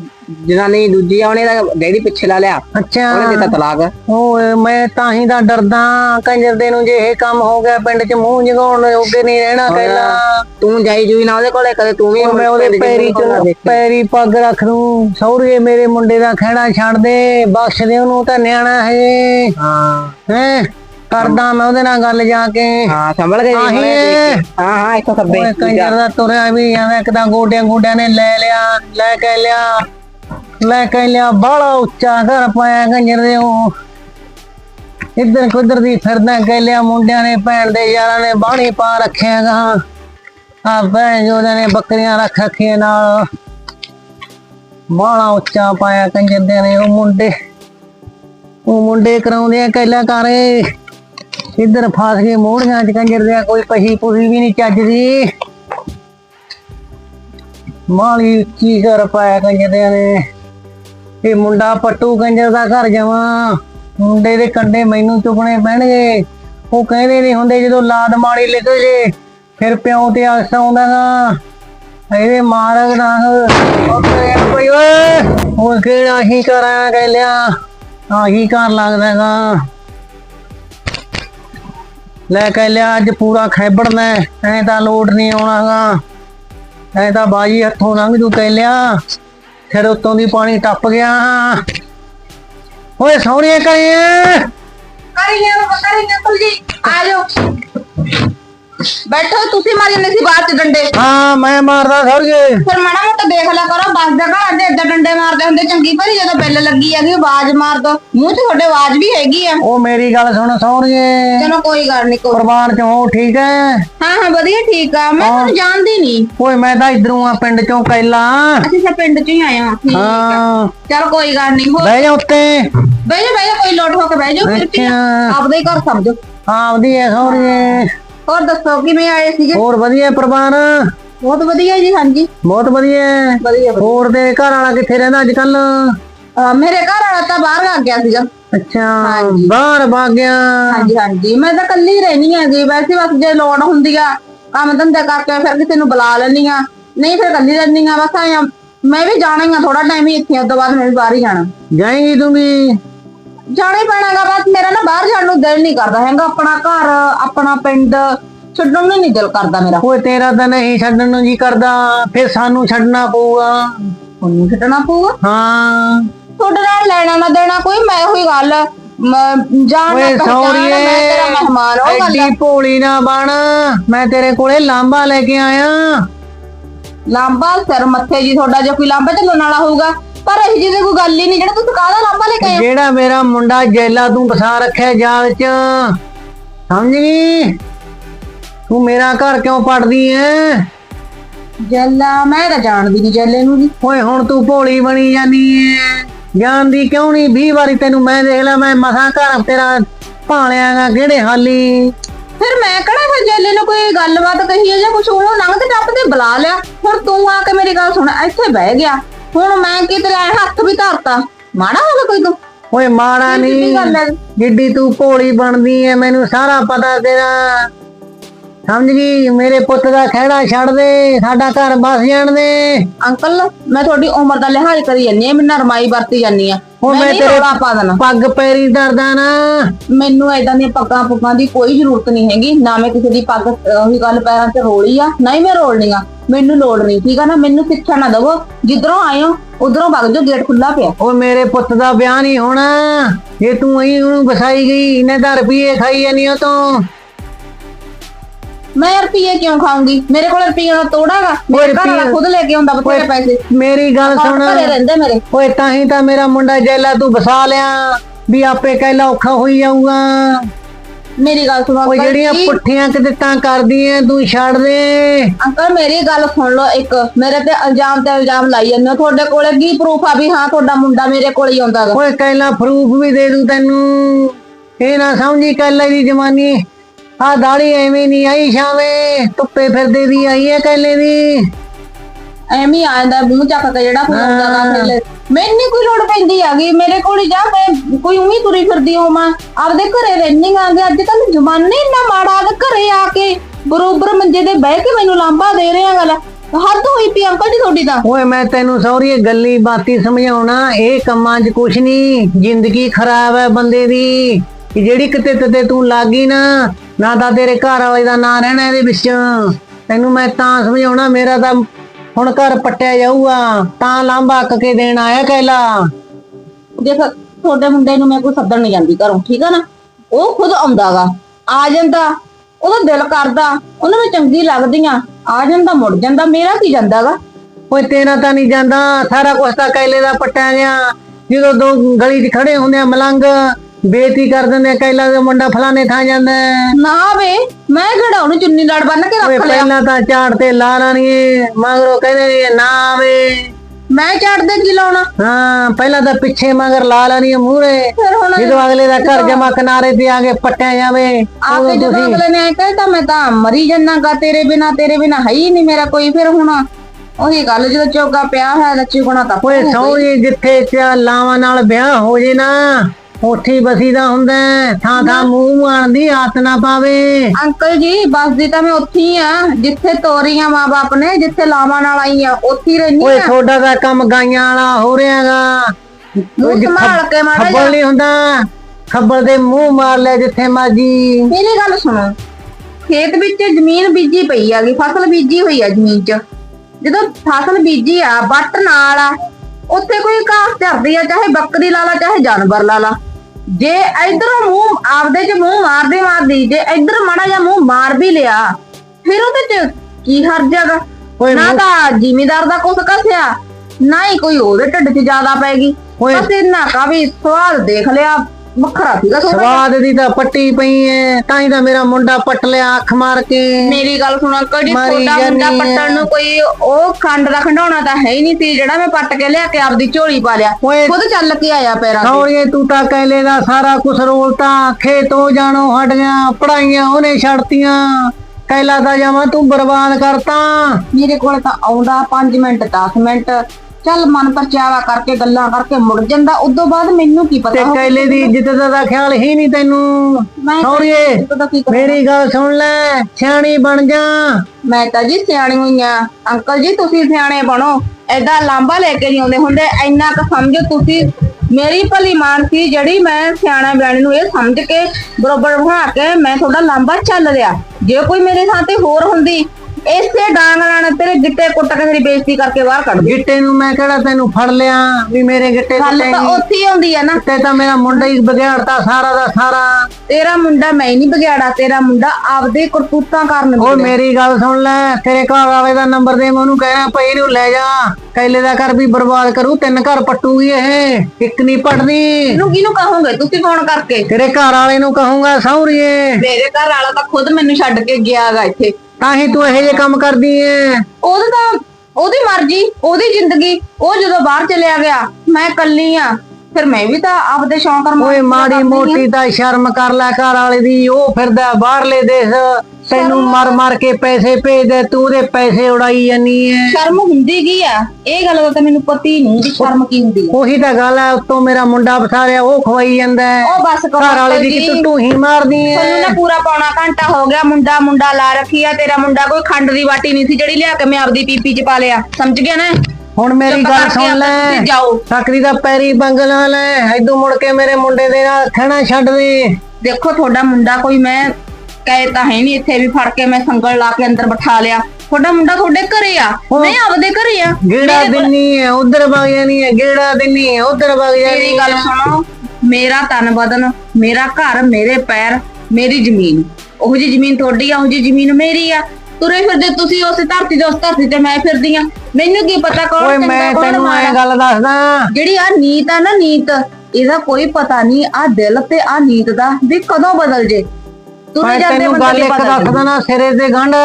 Speaker 1: ਜਨਾਨੀ ਦੂਜੀ ਆ ਉਹਨੇ ਤਾਂ ਡੈਡੀ ਪਿੱਛੇ ਲਾ ਲਿਆ।
Speaker 2: ਅੱਛਾ।
Speaker 1: ਉਹਨੇ ਦਿੱਤਾ ਤਲਾਕ।
Speaker 2: ਓਏ ਮੈਂ ਤਾਂ ਹੀ ਤਾਂ ਡਰਦਾ ਕੰਜਰ ਦੇ ਨੂੰ ਜੇ ਇਹ ਕੰਮ ਹੋ ਗਿਆ ਪਿੰਡ 'ਚ ਮੂੰਹ ਜਗਾਉਣ ਜੋਗੇ ਨਹੀਂ ਰਹਿਣਾ ਪਹਿਲਾਂ।
Speaker 1: ਤੂੰ ਜਾਈ ਜੂਈ ਨਾ ਉਹਦੇ ਕੋਲੇ ਕਦੇ ਤੂੰ ਵੀ
Speaker 2: ਮੈਂ ਉਹਦੇ ਪੈਰੀ ਚ। ਪੈਰੀ ਪੱਗ ਰੱਖ ਦੂੰ। ਸੌਰੀਏ ਮੇਰੇ ਮੁੰਡੇ ਦਾ ਖਹਿੜਾ ਛੱਡ ਦੇ ਬਖਸ਼ ਦੇ ਉਹਨੂੰ ਤਾਂ ਨਿਆਣਾ ਹੈ
Speaker 1: ਹਾਂ।
Speaker 2: ਹੈ? ਕਰਦਾ ਮੈਂ ਉਹਦੇ ਨਾਲ ਗੱਲ ਜਾ ਕੇ।
Speaker 1: ਹਾਂ ਸੰਭਲ ਕੇ
Speaker 2: ਆਹੀ ਹੈ।
Speaker 1: ਹਾਂ ਇੱਥੋਂ ਖੱਬੇ
Speaker 2: ਓਏ ਕੰਜਰ ਦਾ ਤੁਰਿਆ ਵੀ ਜਾਂਦਾ ਇੱਕ ਤਾਂ ਗੋਡਿਆਂ ਗੋਡਿਆਂ ਨੇ ਲੈ ਲਿਆ ਲੈ ਕੇ ਲਿਆ ਲੈ ਕੇ ਲਿਆ ਬਾਹਲਾ ਉੱਚਾ ਘਰ ਪਾਇਆ ਕੰਜਰ ਦੇ ਉਹ। ਇੱਧਰ ਕੁਦਰ ਦੀ ਫਿਰਦਾ ਕਹਿ ਲਿਆ ਮੁੰਡਿਆਂ ਨੇ ਭੈਣ ਦੇ ਯਾਰਾਂ ਨੇ ਬਾਣੀ ਪਾ ਰੱਖਿਆਗਾ ਆ ਭੈਣ ਜੋ ਨੇ ਬੱਕਰੀਆਂ ਰੱਖ ਰੱਖੀਆਂ ਨਾਲ। ਬਾਹਲਾ ਉੱਚਾ ਪਾਇਆ ਕੰਜਰ ਦੇ ਨੇ ਉਹ ਮੁੰਡੇ। ਉਹ ਮੁੰਡੇ ਕਰਾਉਂਦੇ ਆ ਕਹਿਲਾ ਕਰੇ। ਇੱਧਰ ਫਸ ਗਏ ਮੋੜੀਆਂ ਚ ਕੰਜਰ ਦੇ ਕੋਈ ਪਹੀ ਪੁਹੀ ਵੀ ਨਹੀਂ ਚੱਜਦੀ ਮਾਲੀ ਉੱਚੀ ਕਰ ਪਾਇਆ ਕੰਜਰ ਨੇ। ਇਹ ਮੁੰਡਾ ਪੱਟੂ ਕੰਜਰ ਦਾ ਘਰ ਜਾਵਾਂ ਮੁੰਡੇ ਦੇ ਕੰਡੇ ਮੈਨੂੰ ਚੁੱਕਣੇ ਪੈਣਗੇ। ਉਹ ਕਹਿੰਦੇ ਨਹੀਂ ਹੁੰਦੇ ਜਦੋਂ ਲਾਦ ਮਾੜੀ ਲਿਖ ਜੇ, ਫਿਰ ਪਿਓ ਤੇ ਆਸ ਆਉਂਦਾਗਾ ਇਹਦੇ ਮਾਰਗ ਨਾ ਓਏ ਕੋਈ ਓਏ ਉਹ ਕਿਹੜਾ ਹੀ ਕਰਾਂ ਕਹਿ ਲਿਆ। ਆਹੀ ਘਰ ਲੱਗਦਾਗਾ ਲੈ ਕੇ ਲਿਆ ਅੱਜ ਪੂਰਾ ਖੈਬੜਨਾ ਐ ਤਾਂ ਲੋਟ ਨਹੀਂ ਆਉਣਾਗਾ। ਐ ਤਾਂ ਬਾਜੀ ਹੱਥੋਂ ਲੰਘ ਜੂ ਕਹਿ ਲਿਆ। ਫਿਰ ਉਤੋਂ ਦੀ ਪਾਣੀ ਟੱਪ ਗਿਆ। ਓਏ ਸੌਰੀਏ ਕਰੀਏ
Speaker 1: ਕਰੀਏ ਕਰੀਏ ਤੁਲ ਜੀ ਆ ਜਾਓ। ਬੈਠੋ ਤੁਸੀਂ ਮਾਰੀ ਜਾਂਦੇ ਸੀ ਬਾਅਦ ਚ ਡੰਡੇ।
Speaker 2: ਹਾਂ ਮੈਂ ਮਾਰਦਾ ਸੌਰੀਏ
Speaker 1: ਫਿਰ ਮਾੜਾ ਮੋਟਾ ਦੇਖ ਲਿਆ ਕਰੋ ਬੱਸ ਦੇ ਘਰ ਦੇ ਏਦਾਂ ਡੰਡੇ ਮਾਰਦੇ ਹੁੰਦੇ ਚੰਗੀ ਭਲੀ ਜਦੋਂ ਬੈਲ ਲੱਗੀ ਹੈਗੀ ਆਵਾਜ਼ ਮਾਰ ਦੋ। ਮੂੰਹ 'ਚ ਤੁਹਾਡੇ ਆਵਾਜ਼ ਵੀ ਹੈਗੀ ਆ।
Speaker 2: ਉਹ ਮੇਰੀ ਗੱਲ ਸੁਣ ਸੌਰੀਏ
Speaker 1: ਚਲੋ ਕੋਈ ਗੱਲ ਨਹੀਂ ਕੋਈ
Speaker 2: ਚ ਹੋ ਠੀਕ ਹੈ
Speaker 1: ਹਾਂ ਹਾਂ ਵਧੀਆ ਠੀਕ ਆ। ਮੈਂ ਤੁਹਾਨੂੰ ਜਾਣਦੀ ਨਹੀਂ
Speaker 2: ਓਏ ਮੈਂ ਤਾਂ ਇਧਰੋਂ ਆ ਪਿੰਡ ਚੋਂ ਕੈਲਾ
Speaker 1: ਅਸੀਂ ਸਭ ਪਿੰਡ 'ਚ ਹੀ ਆਏ ਹਾਂ ਠੀਕ
Speaker 2: ਹਾਂ।
Speaker 1: ਚਲ ਕੋਈ ਗੱਲ ਨਹੀਂ ਹੋ
Speaker 2: ਬਹਿ ਜਾ ਉੱਤੇ।
Speaker 1: ਬਹਿ ਜਾ ਬਹਿ ਜਾ ਕੋਈ ਲੋਟ ਹੋ ਕੇ ਬਹਿ ਜਾਓ ਫਿਰ ਕੀ ਆ?
Speaker 2: ਅੱਛਾ
Speaker 1: ਆਪਦਾ ਹੀ ਘਰ ਸਮਝੋ।
Speaker 2: ਆਪਦੀ ਐ ਸੌਰੀਏ
Speaker 1: ਹੋਰ ਦੱਸੋ ਕਿਵੇਂ ਆਏ ਸੀਗੇ?
Speaker 2: ਹੋਰ ਵਧੀਆ ਪ੍ਰਵਾਨ।
Speaker 1: ਬਹੁਤ ਵਧੀਆ ਜੀ ਹਾਂਜੀ।
Speaker 2: ਬਹੁਤ ਵਧੀਆ।
Speaker 1: ਵਧੀਆ
Speaker 2: ਹੋਰ ਤੇ ਘਰ ਵਾਲਾ ਕਿੱਥੇ ਰਹਿੰਦਾ ਅੱਜ ਕੱਲ
Speaker 1: ਅਹ ਮੇਰੇ ਘਰ ਵਾਲਾ ਤਾਂ ਬਾਹਰ ਆ ਗਿਆ ਸੀਗਾ।
Speaker 2: ਅੱਛਾ ਬਾਹਰ ਭੱਗ ਗਿਆ।
Speaker 1: ਹਾਂਜੀ ਹਾਂਜੀ। ਮੈਂ ਤਾਂ ਕੱਲੀ ਰਹਿਣੀ ਹੈਗੀ ਵੈਸੇ ਬਸ ਜੇ ਲੋੜ ਹੁੰਦੀ ਆ ਕੰਮ ਧੰਦੇ ਕਰਕੇ ਫਿਰ ਕਿਸੇ ਨੂੰ ਬੁਲਾ ਲੈਣੀ ਆ। ਨਹੀਂ ਫਿਰ ਕੱਲੀ ਰਹਿਣੀ ਆ ਬਸ ਆਇਆ ਮੈਂ ਵੀ ਜਾਣਾ ਹੀ ਆ ਥੋੜਾ ਟਾਈਮ ਹੀ ਇੱਥੇ ਉਸ ਤੋਂ ਬਾਅਦ ਮੈਂ ਵੀ ਬਾਹਰ ਹੀ ਜਾਣਾ।
Speaker 2: ਜਾਏਂਗੀ ਤੂੰ ਵੀ?
Speaker 1: ਜਾਣਾ ਹੀ ਪੈਣਾਗਾ ਬਸ ਮੇਰਾ ਨਾ ਬਾਹਰ ਜਾਣ ਨੂੰ ਦਿਲ ਨਹੀਂ ਕਰਦਾ ਹੈਗਾ ਆਪਣਾ ਘਰ ਆਪਣਾ ਪਿੰਡ ਛੱਡਣ ਨੂੰ ਨਹੀਂ ਦਿਲ ਕਰਦਾ ਮੇਰਾ।
Speaker 2: ਓਏ ਤੇਰਾ ਤਾਂ ਨਹੀਂ ਛੱਡਣ ਨੂੰ ਜੀ ਕਰਦਾ ਫਿਰ ਸਾਨੂੰ ਛੱਡਣਾ ਪਊਗਾ।
Speaker 1: ਉਹਨੂੰ ਛੱਡਣਾ ਪਊਗਾ?
Speaker 2: ਹਾਂ।
Speaker 1: ਤੁਹਾਡੇ ਨਾਲ ਲੈਣਾ ਨਾ ਦੇਣਾ ਕੋਈ ਮੈਂ ਉਹੀ ਗੱਲ ਮ- ਜਾਣ
Speaker 2: ਓਏ
Speaker 1: ਨਾ
Speaker 2: ਸੌਰੀਏ
Speaker 1: ਮੈਂ ਤੇਰਾ ਮਹਿਮਾਨ ਉਹ ਗੱਲ।
Speaker 2: ਐਡੀ ਭੋਲੀ ਨਾ ਬਣ ਮੈਂ ਤੇਰੇ ਕੋਲੇ ਲਾਂਬਾ ਲੈ ਕੇ ਆਇਆ।
Speaker 1: ਲਾਂਬਾ ਸਿਰ ਮੱਥੇ ਜੀ ਤੁਹਾਡਾ ਜੇ ਕੋਈ ਲਾਂਬਾ ਚੱਲਣ ਵਾਲਾ ਹੋਊਗਾ ਪਰ ਇਹ ਜਿਹੀ ਤਾਂ ਕੋਈ ਗੱਲ ਹੀ ਨਹੀਂ ਜਿਹੜਾ ਲੈ ਹੋ?
Speaker 2: ਜਿਹੜਾ ਮੇਰਾ ਮੁੰਡਾ ਜੈਲਾ ਤੂੰ ਫਸਾ ਰੱਖਿਆ ਜਾਲ ਚ ਸਮਝ ਗਈ? ਤੂੰ ਮੇਰਾ ਘਰ ਕਿਉਂ ਪੜਦੀ ਐ?
Speaker 1: ਜੱਲਾ ਮੈਂ ਤਾਂ ਜਾਣਦੀ ਨਹੀਂ ਜੱਲੇ ਨੂੰ ਜੀ।
Speaker 2: ਓਏ ਹੁਣ ਤੂੰ ਭੋਲੀ ਬਣੀ ਜਾਨੀ ਐ। ਜਾਣਦੀ ਕਿਉਂ ਨਹੀਂ 20 ਵਾਰੀ ਤੈਨੂੰ ਮੈਂ ਦੇਖ ਲਿਆ ਮੈਂ ਮਸਾਂ ਘਰ ਤੇਰਾ ਭਾਲਿਆਗਾ ਕਿਹੜੇ ਹਾਲੀ?
Speaker 1: ਫਿਰ ਮੈਂ ਕਿਹੜਾ ਫਿਰ ਜੱਲੇ ਨੂੰ ਕੋਈ ਗੱਲਬਾਤ ਕਹੀ ਹੈ ਜਾਂ ਕੁਝ ਉਹਨੂੰ ਲੰਘਦੇ ਟੱਪਦੇ ਬੁਲਾ ਲਿਆ। ਹੁਣ ਤੂੰ ਆ ਕੇ ਮੇਰੀ ਗੱਲ ਸੁਣ ਇੱਥੇ ਬਹਿ ਗਿਆ। ਹੁਣ ਮੈਂ ਕੀ ਤੇਰਾ ਐਂ ਹੱਥ ਵੀ ਧਰਤਾ? ਮਾੜਾ ਹੋ ਗਿਆ ਕੋਈ ਤੂੰ?
Speaker 2: ਓਏ ਮਾੜਾ ਨਹੀਂ।
Speaker 1: ਗੱਲ ਹੈ?
Speaker 2: ਜਿੱਡੀ ਤੂੰ ਭੋਲੀ ਬਣਦੀ ਐ ਮੈਨੂੰ ਸਾਰਾ ਪਤਾ ਤੇਰਾ। ਸਮਝ ਗਈ? ਮੇਰੇ ਪੁੱਤ ਦਾ ਖਹਿੜਾ ਛੱਡ ਦੇ ਸਾਡਾ ਘਰ ਬਸ ਜਾਣ ਦੇ।
Speaker 1: ਅੰਕਲ ਮੈਂ ਤੁਹਾਡੀ ਉਮਰ ਦਾ ਲਿਹਾਜ਼ ਕਰੀ ਜਾਂਦੀ ਆ ਮੈਂ ਨਰਮਾਈ ਵਰਤੀ ਜਾਂਦੀ ਆ
Speaker 2: ਉਹ
Speaker 1: ਮੈਂ ਨਹੀਂ
Speaker 2: ਤੇਰੇ
Speaker 1: ਪਾ ਦੇਣਾ।
Speaker 2: ਪੱਗ ਪੈਰੀ ਦਰਦਾ ਨਾ।
Speaker 1: ਮੈਨੂੰ ਐਦਾਂ ਦੀਆਂ ਪੱਗਾਂ ਪੁੱਗਾਂ ਦੀ ਕੋਈ ਜ਼ਰੂਰਤ ਨਹੀਂ ਹੈਗੀ ਨਾ ਮੈਂ ਕਿਸੇ ਦੀ ਪੱਗ ਉਹੀ ਗੱਲ ਪੈਰਾਂ 'ਚ ਰੋਲੀ ਆ ਨਾ ਹੀ ਮੈਂ ਰੋਲਣੀ ਆ। ਮੈਨੂੰ ਲੋੜ ਨਹੀਂ ਠੀਕ ਆ ਨਾ? ਮੈਨੂੰ ਸਿੱਖਿਆ ਨਾ ਦਵੋ। ਜਿੱਧਰੋਂ ਹੋ ਉਧਰੋਂ ਵਗ ਜਾਓ ਗੇਟ ਖੁੱਲਾ ਪਿਆ।
Speaker 2: ਉਹ ਮੇਰੇ ਪੁੱਤ ਦਾ ਵਿਆਹ ਨਹੀਂ ਹੋਣਾ। ਜੇ ਤੂੰ ਅਹੀਂ ਉਹਨੂੰ ਵਸਾਈ ਗਈ ਇਹਨੇ ਤਾਂ ਰੁਪਏ ਖਾਈ ਜਾਨੀ ਉਹ ਤੋਂ
Speaker 1: ਮੈਂ ਰੁਪਈਏ ਕਿਉਂ ਖਾਉਂਗੀ ਮੇਰੇ ਕੋਲ ਰੁਪਈਏ ਦਾ ਤੋੜਾਗਾ ਮੇਰੇ ਘਰ ਵਾਲਾ ਖੁਦ ਲੈ ਕੇ ਆਉਂਦਾ ਬਥੇਰੇ ਪੈਸੇ।
Speaker 2: ਮੇਰੀ ਗੱਲ ਸੁਣ।
Speaker 1: ਘਰੇ ਰਹਿੰਦੇ ਮੇਰੇ।
Speaker 2: ਓਏ ਤਾਂ ਹੀ ਤਾਂ ਮੇਰਾ ਮੁੰਡਾ ਜੈਲਾ ਤੂੰ ਵਸਾ ਲਿਆ ਵੀ ਆਪੇ ਕਹਿਲਾ ਔਖਾ ਹੋਈ ਜਾਊਗਾ।
Speaker 1: ਮੇਰੀ ਗੱਲ ਸੁਣੋ
Speaker 2: ਉਹ
Speaker 1: ਅੰਕਲ
Speaker 2: ਜਿਹੜੀਆਂ
Speaker 1: ਜੀ।
Speaker 2: ਪੁੱਠੀਆਂ ਕਿਦਤਾਂ ਕਰਦੀ ਐ ਤੂੰ ਛੱਡ ਦੇ।
Speaker 1: ਅੰਕਲ ਮੇਰੀ ਗੱਲ ਸੁਣ ਲਓ ਇੱਕ। ਮੇਰੇ ਤੇ ਇਲਜ਼ਾਮ ਤੇ ਇਲਜ਼ਾਮ ਲਾਈ ਜਾਂਦੇ ਹੋ। ਤੁਹਾਡੇ ਕੋਲੇ ਕੀ ਪ੍ਰੂਫ ਆ ਵੀ ਹਾਂ ਤੁਹਾਡਾ ਮੁੰਡਾ ਮੇਰੇ ਕੋਲ ਹੀ ਆਉਂਦਾਗਾ
Speaker 2: ਓਏ ਕਹਿਲਾ ਫਰੂਕ ਵੀ ਦੇ ਦੂੰ ਤੈਨੂੰ। ਇਹ ਨਾ ਸਮਝੀ ਕਹਿਲੇ ਦੀ ਜਮਾਨੀ ਆ ਦਾੜੀ ਐਵੇਂ ਨਹੀਂ ਆਈ ਸ਼ਾਵੇਂ ਧੁੱਪੇ ਫਿਰਦੇ ਦੀ ਆਈ ਐ ਕਹਿਲੇ ਦੀ।
Speaker 1: ਐਵੇਂ ਹੀ ਆ ਜਾਂਦਾ ਮੂੰਹ ਚੱਕ ਕੇ ਜਿਹੜਾ ਕੋਈ ਆਉਂਦਾਗਾ ਫਿਰ ਲੈ- ਮੈਨੂੰ ਕੋਈ ਲੋੜ ਪੈਂਦੀ ਹੈਗੀ? ਮੇਰੇ ਕੋਲ ਹੀ ਜਾ, ਮੈਂ ਕੋਈ ਉਮੀ ਤੁਰੀ ਫਿਰਦੀ ਹਾਂ ਆਪਦੇ ਘਰੇ ਰਹਿਣੀ ਆਂਗੇ ਅੱਜ ਕੱਲ ਜ਼ਮਾਨਾ ਹੀ ਇੰਨਾ ਮਾੜਾ ਆਪਦੇ ਘਰੇ ਆ ਕੇ ਬਰੋਬਰ ਮੰਜੇ ਤੇ ਬਹਿ ਕੇ ਮੈਨੂੰ ਲਾਂਬਾ ਦੇ ਰਹੇ ਗੱਲ। ਹੱਦ ਹੋਈ ਪਈ ਅੰਕਲ ਜੀ ਤੁਹਾਡੀ ਤਾਂ।
Speaker 2: ਓਏ, ਮੈਂ ਤੈਨੂੰ ਸੌਰੀ ਗੱਲੀ ਬਾਤੀ ਸਮਝਾਉਣਾ, ਇਹ ਕੰਮਾਂ 'ਚ ਕੁਛ ਨਹੀਂ। ਜ਼ਿੰਦਗੀ ਖਰਾਬ ਹੈ ਬੰਦੇ ਦੀ। ਕਿ ਜਿਹੜੀ ਕਿਤੇ ਤੇ ਤੂੰ ਲੱਗੀ ਨਾ ਨਾ ਤਾਂ ਤੇਰੇ ਘਰ ਵਾਲੇ ਦਾ ਨਾਂ ਰਹਿਣਾ ਇਹਦੇ ਵਿੱਚ। ਤੈਨੂੰ ਮੈਂ ਤਾਂ ਸਮਝਾਉਣਾ, ਮੇਰਾ ਤਾਂ ਹੁਣ ਘਰ ਪੱਟਿਆ ਜਾਊਗਾ, ਤਾਂ ਲਾਂਭਾ ਅੱਕ ਕੇ ਦੇਣ ਆਇਆ ਕਹਿਲਾ
Speaker 1: ਦੇਖ, ਤੁਹਾਡੇ ਮੁੰਡੇ ਨੂੰ ਮੈਂ ਕੋਈ ਸੱਦਣ ਨਹੀਂ ਜਾਂਦੀ ਘਰੋਂ, ਠੀਕ ਆ ਨਾ? ਉਹ ਖੁਦ ਆਉਂਦਾਗਾ, ਆ ਜਾਂਦਾ, ਉਹਦਾ ਦਿਲ ਕਰਦਾ, ਉਹਨੂੰ ਮੈਂ ਚੰਗੀ ਲੱਗਦੀਆਂ ਆ ਜਾਂਦਾ, ਮੁੜ ਜਾਂਦਾ, ਮੇਰਾ ਕੀ ਜਾਂਦਾਗਾ?
Speaker 2: ਓਏ, ਤੇਰਾ ਤਾਂ ਨਹੀਂ ਜਾਂਦਾ, ਸਾਰਾ ਕੁਛ ਤਾਂ ਕਹਿਲੇ ਦਾ ਪੱਟਿਆ ਗਿਆ। ਜਦੋਂ ਦੋ ਗਲੀ 'ਚ ਖੜੇ ਹੁੰਦੇ ਆ ਮਲੰਗ ਬੇਇੱਜ਼ਤੀ ਕਰ ਦਿੰਦੇ ਆ, ਕਹਿਲਾ ਦਾ ਮੁੰਡਾ ਫਲਾਣੇ ਥਾਂ ਜਾਂਦਾ ਹੈ।
Speaker 1: ਨਾ ਵੇ ਮੈਂ ਕਿਹੜਾ ਉਹਨੂੰ ਚੁੰਨੀ ਲੜ ਬੰਨ ਕੇ
Speaker 2: ਓਏ
Speaker 1: ਰੱਖ ਲਿਆ?
Speaker 2: ਪਹਿਲਾਂ ਤਾਂ ਝਾੜ ਤੇ ਲਾ ਲਾਣੀਏ ਮਗਰੋਂ ਕਹਿੰਦੇ ਨੇ ਨਾ ਆਵੇ
Speaker 1: ਮੈਂ ਚੜਦੇ ਕੀ ਲਾਉਣਾ?
Speaker 2: ਹਾਂ ਪਹਿਲਾਂ ਤਾਂ ਪਿੱਛੇ ਮਗਰ ਲਾ ਲਾਣੀ ਮੂਹਰੇ।
Speaker 1: ਫਿਰ ਹੁਣ
Speaker 2: ਜਦੋਂ ਅਗਲੇ ਦਾ ਘਰ ਜਮਾ ਕਿਨਾਰੇ ਤੇ ਆ ਕੇ ਪੱਟਿਆ ਜਾਵੇ
Speaker 1: ਆ
Speaker 2: ਉਦੋਂ
Speaker 1: ਕੇ ਜਦੋਂ ਅਗਲੇ ਨੇ ਕਹਿਤਾ ਮੈਂ ਤਾਂ ਮਰੀ ਜੰਨਾਗਾ ਤੇਰੇ ਬਿਨਾ ਤੇਰੇ ਬਿਨਾ ਹੈ ਹੀ ਨਹੀਂ ਮੇਰਾ ਕੋਈ। ਫਿਰ ਹੁਣ ਉਹੀ ਗੱਲ ਜਦੋਂ ਚੋਗਾ ਪਿਆ ਹੋਇਆ ਤਾਂ ਚੁਗਣਾ ਤਾਂ
Speaker 2: ਓਏ
Speaker 1: ਹੀ।
Speaker 2: ਸੌਰੀ ਜਿੱਥੇ ਚਾ ਲਾਵਾਂ ਨਾਲ ਵਿਆਹ ਹੋ ਜੇ ਨਾ ਉੱਥੇ ਹੀ ਬਸੀਦਾ ਹੁੰਦਾ ਹੈ। ਥਾਂ ਥਾਂ ਮੂੰਹ ਮਾਰਨ ਦੀ ਆਤ ਨਾ ਪਾਵੇ।
Speaker 1: ਅੰਕਲ ਜੀ ਬਸਦੀ ਤਾਂ ਮੈਂ ਉੱਥੇ ਹੀ ਆ ਜਿੱਥੇ ਤੋਰੀਆਂ ਮਾਂ-ਬਾਪ ਨੇ ਜਿੱਥੇ ਲਾਵਾਂ ਨਾਲ ਆਈ ਆ ਉੱਥੇ ਹੀ ਰਹਿਣੀ
Speaker 2: ਓਏ
Speaker 1: ਆ
Speaker 2: ਤੁਹਾਡਾ ਦਾ ਕੰਮ ਗਾਈਆਂ ਵਾਲਾ ਹੋ ਰਿਹਾਗਾ
Speaker 1: ਮੂੰਹ ਸੰਭਾਲ ਕੇ ਮਾੜਾ
Speaker 2: ਖੱਬਲ ਨਹੀਂ ਹੁੰਦਾ ਖੱਬਲ ਦੇ ਮੂੰਹ ਮਾਰ ਲੈ ਜਿੱਥੇ ਮਰਜ਼ੀ।
Speaker 1: ਮੇਰੀ ਗੱਲ ਸੁਣੋ ਖੇਤ ਵਿੱਚ ਜ਼ਮੀਨ ਬੀਜੀ ਪਈ ਹੈਗੀ ਫਸਲ ਬੀਜੀ ਹੋਈ ਆ ਜ਼ਮੀਨ 'ਚ। ਜਦੋਂ ਫਸਲ ਬੀਜੀ ਆ ਵੱਟ ਨਾਲ ਆ ਉੱਥੇ ਕੋਈ ਘਾਸ ਝਰਦੀ ਆ ਚਾਹੇ ਬੱਕਰੀ ਲਾ ਲਾ ਚਾਹੇ ਜਾਨਵਰ ਲਾ ਲਾ। ਜੇ ਇਧਰੋਂ ਮੂੰਹ ਆਪਦੇ 'ਚ ਮੂੰਹ ਮਾਰਦੇ ਮਾਰਦੀ ਜੇ ਇਧਰ ਮਾੜਾ ਜਿਹਾ ਮੂੰਹ ਮਾਰ ਵੀ ਲਿਆ ਫਿਰ ਉਹਦੇ ਚ ਕੀ ਹਰਜ ਹੈਗਾ ਨਾ ਤਾਂ ਜ਼ਿਮੀਦਾਰ ਦਾ ਕੁਛ ਕਸਿਆ ਨਾ ਹੀ ਕੋਈ ਉਹਦੇ ਢਿੱਡ 'ਚ ਜ਼ਿਆਦਾ ਪੈਗੀ
Speaker 2: ਓਏ।
Speaker 1: ਬਸ ਇੰਨਾ ਕਾ ਵੀ ਸਵਾਦ ਦੇਖ ਲਿਆ ਵੱਖਰਾ ਸੀਗਾ ਥੋੜਾ
Speaker 2: ਸਵਾਦ ਦੀ ਤਾਂ ਪੱਟੀ ਪਈ ਐ ਤਾਂ ਹੀ ਤਾਂ ਮੇਰਾ ਮੁੰਡਾ ਪੱਟ ਲਿਆ ਅੱਖ ਮਾਰ ਕੇ।
Speaker 1: ਮੇਰੀ ਗੱਲ ਸੁਣੋ ਕੜੀ
Speaker 2: ਮਰੀ
Speaker 1: ਛੋਟਾ ਮੁੰਡਾ
Speaker 2: ਐ।
Speaker 1: ਪੱਟਣ ਨੂੰ ਕੋਈ ਉਹ ਖੰਡ ਦਾ ਖੰਡਾਉਣਾ ਤਾਂ ਹੈ ਹੀ ਨਹੀਂ ਸੀ ਜਿਹੜਾ ਮੈਂ ਪੱਟ ਕੇ ਲਿਆ ਕੇ ਆਪਦੀ ਝੋਲੀ ਪਾ ਲਿਆ।
Speaker 2: ਓਏ
Speaker 1: ਖੁਦ ਚੱਲ ਕੇ ਆਇਆ ਪੈਰਾਂ ਤੇ।
Speaker 2: ਸੌਰੀਏ ਤੂੰ ਤਾਂ ਕਹਿਲੇ ਦਾ ਸਾਰਾ ਕੁਛ ਰੋਲਤਾ ਖੇਤੋਂ ਜਾਣੋ ਹਟ ਗਿਆ ਪੜਾਈਆਂ ਉਹਨੇ ਛੱਡਤੀਆਂ। ਕਹਿਲਾ ਦਾ ਜਾਵਾਂ ਤੂੰ ਬਰਬਾਦ ਕਰਤਾ।
Speaker 1: ਮੇਰੇ ਕੋਲ ਤਾਂ ਆਉਂਦਾ 5 ਮਿੰਟ 10 ਮਿੰਟ। ਚੱਲ ਮਨ ਪਰਚਾਵਾ ਕਰਕੇ ਗੱਲਾਂ ਕਰਕੇ ਮੁੜ ਜਾਂਦਾ। ਉਦੋਂ ਬਾਅਦ ਮੈਨੂੰ ਕੀ
Speaker 2: ਤੇ
Speaker 1: ਪਤਾ ਉਹ
Speaker 2: ਕਹਿਲੇ ਦੀ ਇੱਜ਼ਤ ਦਾ ਤਾਂ ਖਿਆਲ ਹੀ ਨਹੀਂ ਤੈਨੂੰ।
Speaker 1: ਮੈਂ
Speaker 2: ਸੌਰੀਏ
Speaker 1: ਇੱਜ਼ਤ ਦਾ ਕੀ ਕਰਾਂ?
Speaker 2: ਮੇਰੀ ਗੱਲ ਸੁਣ ਲੈ ਸਿਆਣੀ ਬਣ ਜਾ।
Speaker 1: ਮੈਂ ਤਾਂ ਜੀ ਸਿਆਣੀ ਹੋਈ ਆ। ਅੰਕਲ ਜੀ ਤੁਸੀਂ ਸਿਆਣੇ ਬਣੋ। ਐਡਾ ਲਾਂਬਾ ਲੈ ਕੇ ਨਹੀਂ ਆਉਂਦੇ ਹੁੰਦੇ। ਇੰਨਾ ਕੁ ਸਮਝੋ ਤੁਸੀਂ। ਮੇਰੀ ਭਲੀ ਮਾਨ ਸੀ ਜਿਹੜੀ ਮੈਂ ਸਿਆਣਾ ਬਿਆਣੀ ਨੂੰ ਇਹ ਸਮਝ ਕੇ ਬਰੋਬਰ ਬਣਾ ਕੇ ਮੈਂ ਤੁਹਾਡਾ ਲਾਂਬਾ ਚੱਲ ਲਿਆ। ਜੇ ਕੋਈ ਮੇਰੇ ਥਾਂ ਤੇ ਹੋਰ ਹੁੰਦੀ ਇਸੇ ਡਾਂਗ ਨਾਲ ਤੇਰੇ ਗਿੱਟੇ ਕੁੱਟ ਕੇ ਤੇਰੀ ਬੇਇੱਜ਼ਤੀ ਕਰਕੇ ਬਾਹਰ ਕੱਢ ਦੇ
Speaker 2: ਗਿੱਟੇ ਨੂੰ ਮੈਂ ਕਿਹੜਾ ਤੈਨੂੰ ਫੜ ਲਿਆ ਵੀ ਮੇਰੇ ਗਿੱਟੇ
Speaker 1: ਗੱਲ ਤਾਂ ਉੱਥੇ ਹੀ ਆਉਂਦੀ ਆ ਨਾ।
Speaker 2: ਤੇ ਤਾਂ ਮੇਰਾ ਮੁੰਡਾ ਹੀ ਵਿਗਾੜਤਾ ਸਾਰਾ ਦਾ ਸਾਰਾ।
Speaker 1: ਤੇਰਾ ਮੁੰਡਾ ਮੈਂ ਨਹੀਂ ਵਿਗਾੜਾ ਤੇਰਾ ਮੁੰਡਾ ਆਪਦੇ ਕਰਤੂਤਾਂ ਕਾਰਨ
Speaker 2: ਉਹ
Speaker 1: ਵਿਗੜਿਆ।
Speaker 2: ਮੇਰੀ ਗੱਲ ਸੁਣ ਲੈ ਤੇਰੇ ਘਰ ਵਾਲੇ ਦਾ ਨੰਬਰ ਦੇ ਮੈਂ ਉਹਨੂੰ ਕਹਿਣਾ ਪਈ ਇਹਨੂੰ ਲੈ ਜਾ। ਕੈਲੇ ਦਾ ਘਰ ਵੀ ਬਰਬਾਦ ਕਰੂ ਤਿੰਨ ਘਰ ਪੱਟੂਗੀ ਇਹ ਇੱਕ ਨਹੀਂ ਪੜਦੀ
Speaker 1: ਇਹਨੂੰ ਕਿਹਨੂੰ ਕਹੋਗੇ? ਤੁਸੀਂ ਫੋਨ ਕਰਕੇ?
Speaker 2: ਤੇਰੇ ਘਰ ਵਾਲੇ ਨੂੰ ਕਹੂੰਗਾ ਸੌਰੀਏ
Speaker 1: ਮੇਰੇ ਘਰ ਵਾਲਾ ਤਾਂ ਖੁਦ ਮੈਨੂੰ ਛੱਡ ਕੇ ਗਿਆਗਾ ਇੱਥੇ।
Speaker 2: ਤਾਂ ਹੀ ਤੂੰ ਇਹੋ ਜਿਹੇ ਕੰਮ ਕਰਦੀ ਏ?
Speaker 1: ਉਹਦੇ ਤਾਂ ਉਹਦੀ ਮਰਜ਼ੀ ਉਹਦੀ ਜ਼ਿੰਦਗੀ ਉਹ ਜਦੋਂ ਬਾਹਰ ਚਲਿਆ ਗਿਆ ਮੈਂ ਇਕੱਲੀ ਆ। ਫਿਰ ਮੈਂ ਵੀ ਤਾਂ ਆਪਦੇ ਸ਼ੌਂਕ
Speaker 2: ਓਏ
Speaker 1: ਪੂਰੇ
Speaker 2: ਮਾੜੀ। ਮੋਟੀ ਤਾਂ ਸ਼ਰਮ ਕਰ ਲੈ ਘਰ ਵਾਲੇ ਦੀ ਉਹ ਫਿਰਦਾ ਬਾਹਰਲੇ ਦੇਸ਼। ਤੈਨੂੰ ਮਰ ਮਰ ਕੇ ਪੈਸੇ ਭੇਜਦੇ ਤੂੰ ਉਹਦੇ ਪੈਸੇ ਉਡਾਈ ਜਾਨੀ ਏ
Speaker 1: ਸ਼ਰਮ ਹੁੰਦੀ ਕੀ ਆ? ਇਹ ਗੱਲ ਦਾ ਤਾਂ ਮੈਨੂੰ ਪਤਾ ਨਹੀਂ ਵੀ ਸ਼ਰਮ ਕੀ ਹੁੰਦੀ ਆ।
Speaker 2: ਉਹੀ ਤਾਂ ਗੱਲ ਹੈ ਉੱਤੋਂ ਮੇਰਾ ਮੁੰਡਾ ਬਸਾਰਿਆ ਉਹ ਖਵਾਈ ਜਾਂਦਾ ਹੈ।
Speaker 1: ਉਹ ਬਸ ਕਰੋ
Speaker 2: ਘਰ ਵਾਲੇ ਦੀ। ਕਿ ਤੂੰ ਹੀ ਮਾਰਦੀ ਏ
Speaker 1: ਤੁਹਾਨੂੰ ਨਾ ਪੂਰਾ ਪੌਣਾ ਘੰਟਾ ਹੋ ਗਿਆ ਮੁੰਡਾ ਮੁੰਡਾ ਲਾ ਰੱਖੀ ਆ ਤੇਰਾ ਮੁੰਡਾ ਕੋਈ ਖੰਡ ਦੀ ਵਾਟੀ ਨਹੀਂ ਸੀ ਜਿਹੜੀ ਲਿਆ ਕੇ ਮੈਂ ਆਪਦੀ ਪੀਪੀ ਚ ਪਾ ਲਿਆ। ਸਮਝ ਗਿਆ ਨਾ?
Speaker 2: ਹੁਣ ਮੇਰੀ ਗੱਲ ਸੁਣ ਲੈ। ਸਕਰੀ ਦਾ ਪੈਰੀ ਬੰਗਲਾ ਲੈ ਐਦੂ ਮੁੜ ਕੇ ਮੇਰੇ ਮੁੰਡੇ ਦੇ ਨਾਲ ਖਹਿਣਾ ਛੱਡ ਦੇ।
Speaker 1: ਦੇਖੋ ਤੁਹਾਡਾ ਮੁੰਡਾ ਕੋਈ ਮੈਂ ਕਹੇ ਤਾਂ ਹੈ ਨਹੀਂ ਇੱਥੇ ਵੀ ਫੜ ਕੇ ਮੈਂ ਸੰਗਲ ਲਾ ਕੇ ਅੰਦਰ ਬਿਠਾ ਲਿਆ। ਤੁਹਾਡਾ ਮੁੰਡਾ ਤੁਹਾਡੇ ਘਰੇ ਆ? ਮੈਂ ਆਪਦੇ ਘਰੇ ਆ।
Speaker 2: ਗੇੜਾ ਦਿੰਨੀ ਹੈ ਉਧਰ ਵਗ ਜਾਨੀ ਹੈ ਗੇੜਾ ਦਿੰਨੀ ਹੈ ਉਧਰ ਵਗ ਜਾਨੀ
Speaker 1: ਮੇਰੀ ਗੱਲ ਸੁਣੋ ਮੇਰਾ ਤਨ ਬਦਨ ਮੇਰਾ ਘਰ ਮੇਰੇ ਪੈਰ ਮੇਰੀ ਜ਼ਮੀਨ। ਉਹ ਜੀ ਜ਼ਮੀਨ ਤੁਹਾਡੀ ਆ ਉਹ ਜੀ ਜ਼ਮੀਨ ਮੇਰੀ ਆ। ਤੁਰੇ ਫਿਰਦੇ ਤੁਸੀਂ ਉਸ ਧਰਤੀ ਦੇ ਉਸ ਧਰਤੀ ਤੇ ਮੈਂ ਫਿਰਦੀ ਆ। ਮੈਨੂੰ ਕੀ ਪਤਾ ਕੌਣ
Speaker 2: ਓਏ ਮੈਂ ਤੈਨੂੰ ਐ ਗੱਲ ਦੱਸਦਾ।
Speaker 1: ਜਿਹੜੀ ਆ ਨੀਤ ਆ ਨਾ ਨੀਤ ਇਹਦਾ ਕੋਈ ਪਤਾ ਨਹੀਂ ਆ ਦਿਲ ਤੇ ਆ ਨੀਤ ਦਾ ਵੀ ਕਦੋਂ ਬਦਲ ਜੇ।
Speaker 2: ਮੈਂ
Speaker 1: ਜਾਂਦੇ
Speaker 2: ਤੈਨੂੰ
Speaker 1: ਬੰਦੇ
Speaker 2: ਗੱਲ ਇੱਕ
Speaker 1: ਪਤਾ
Speaker 2: ਦੱਸਦਾ ਨਾ ਸਿਰੇ ਤੇ ਗੰਢ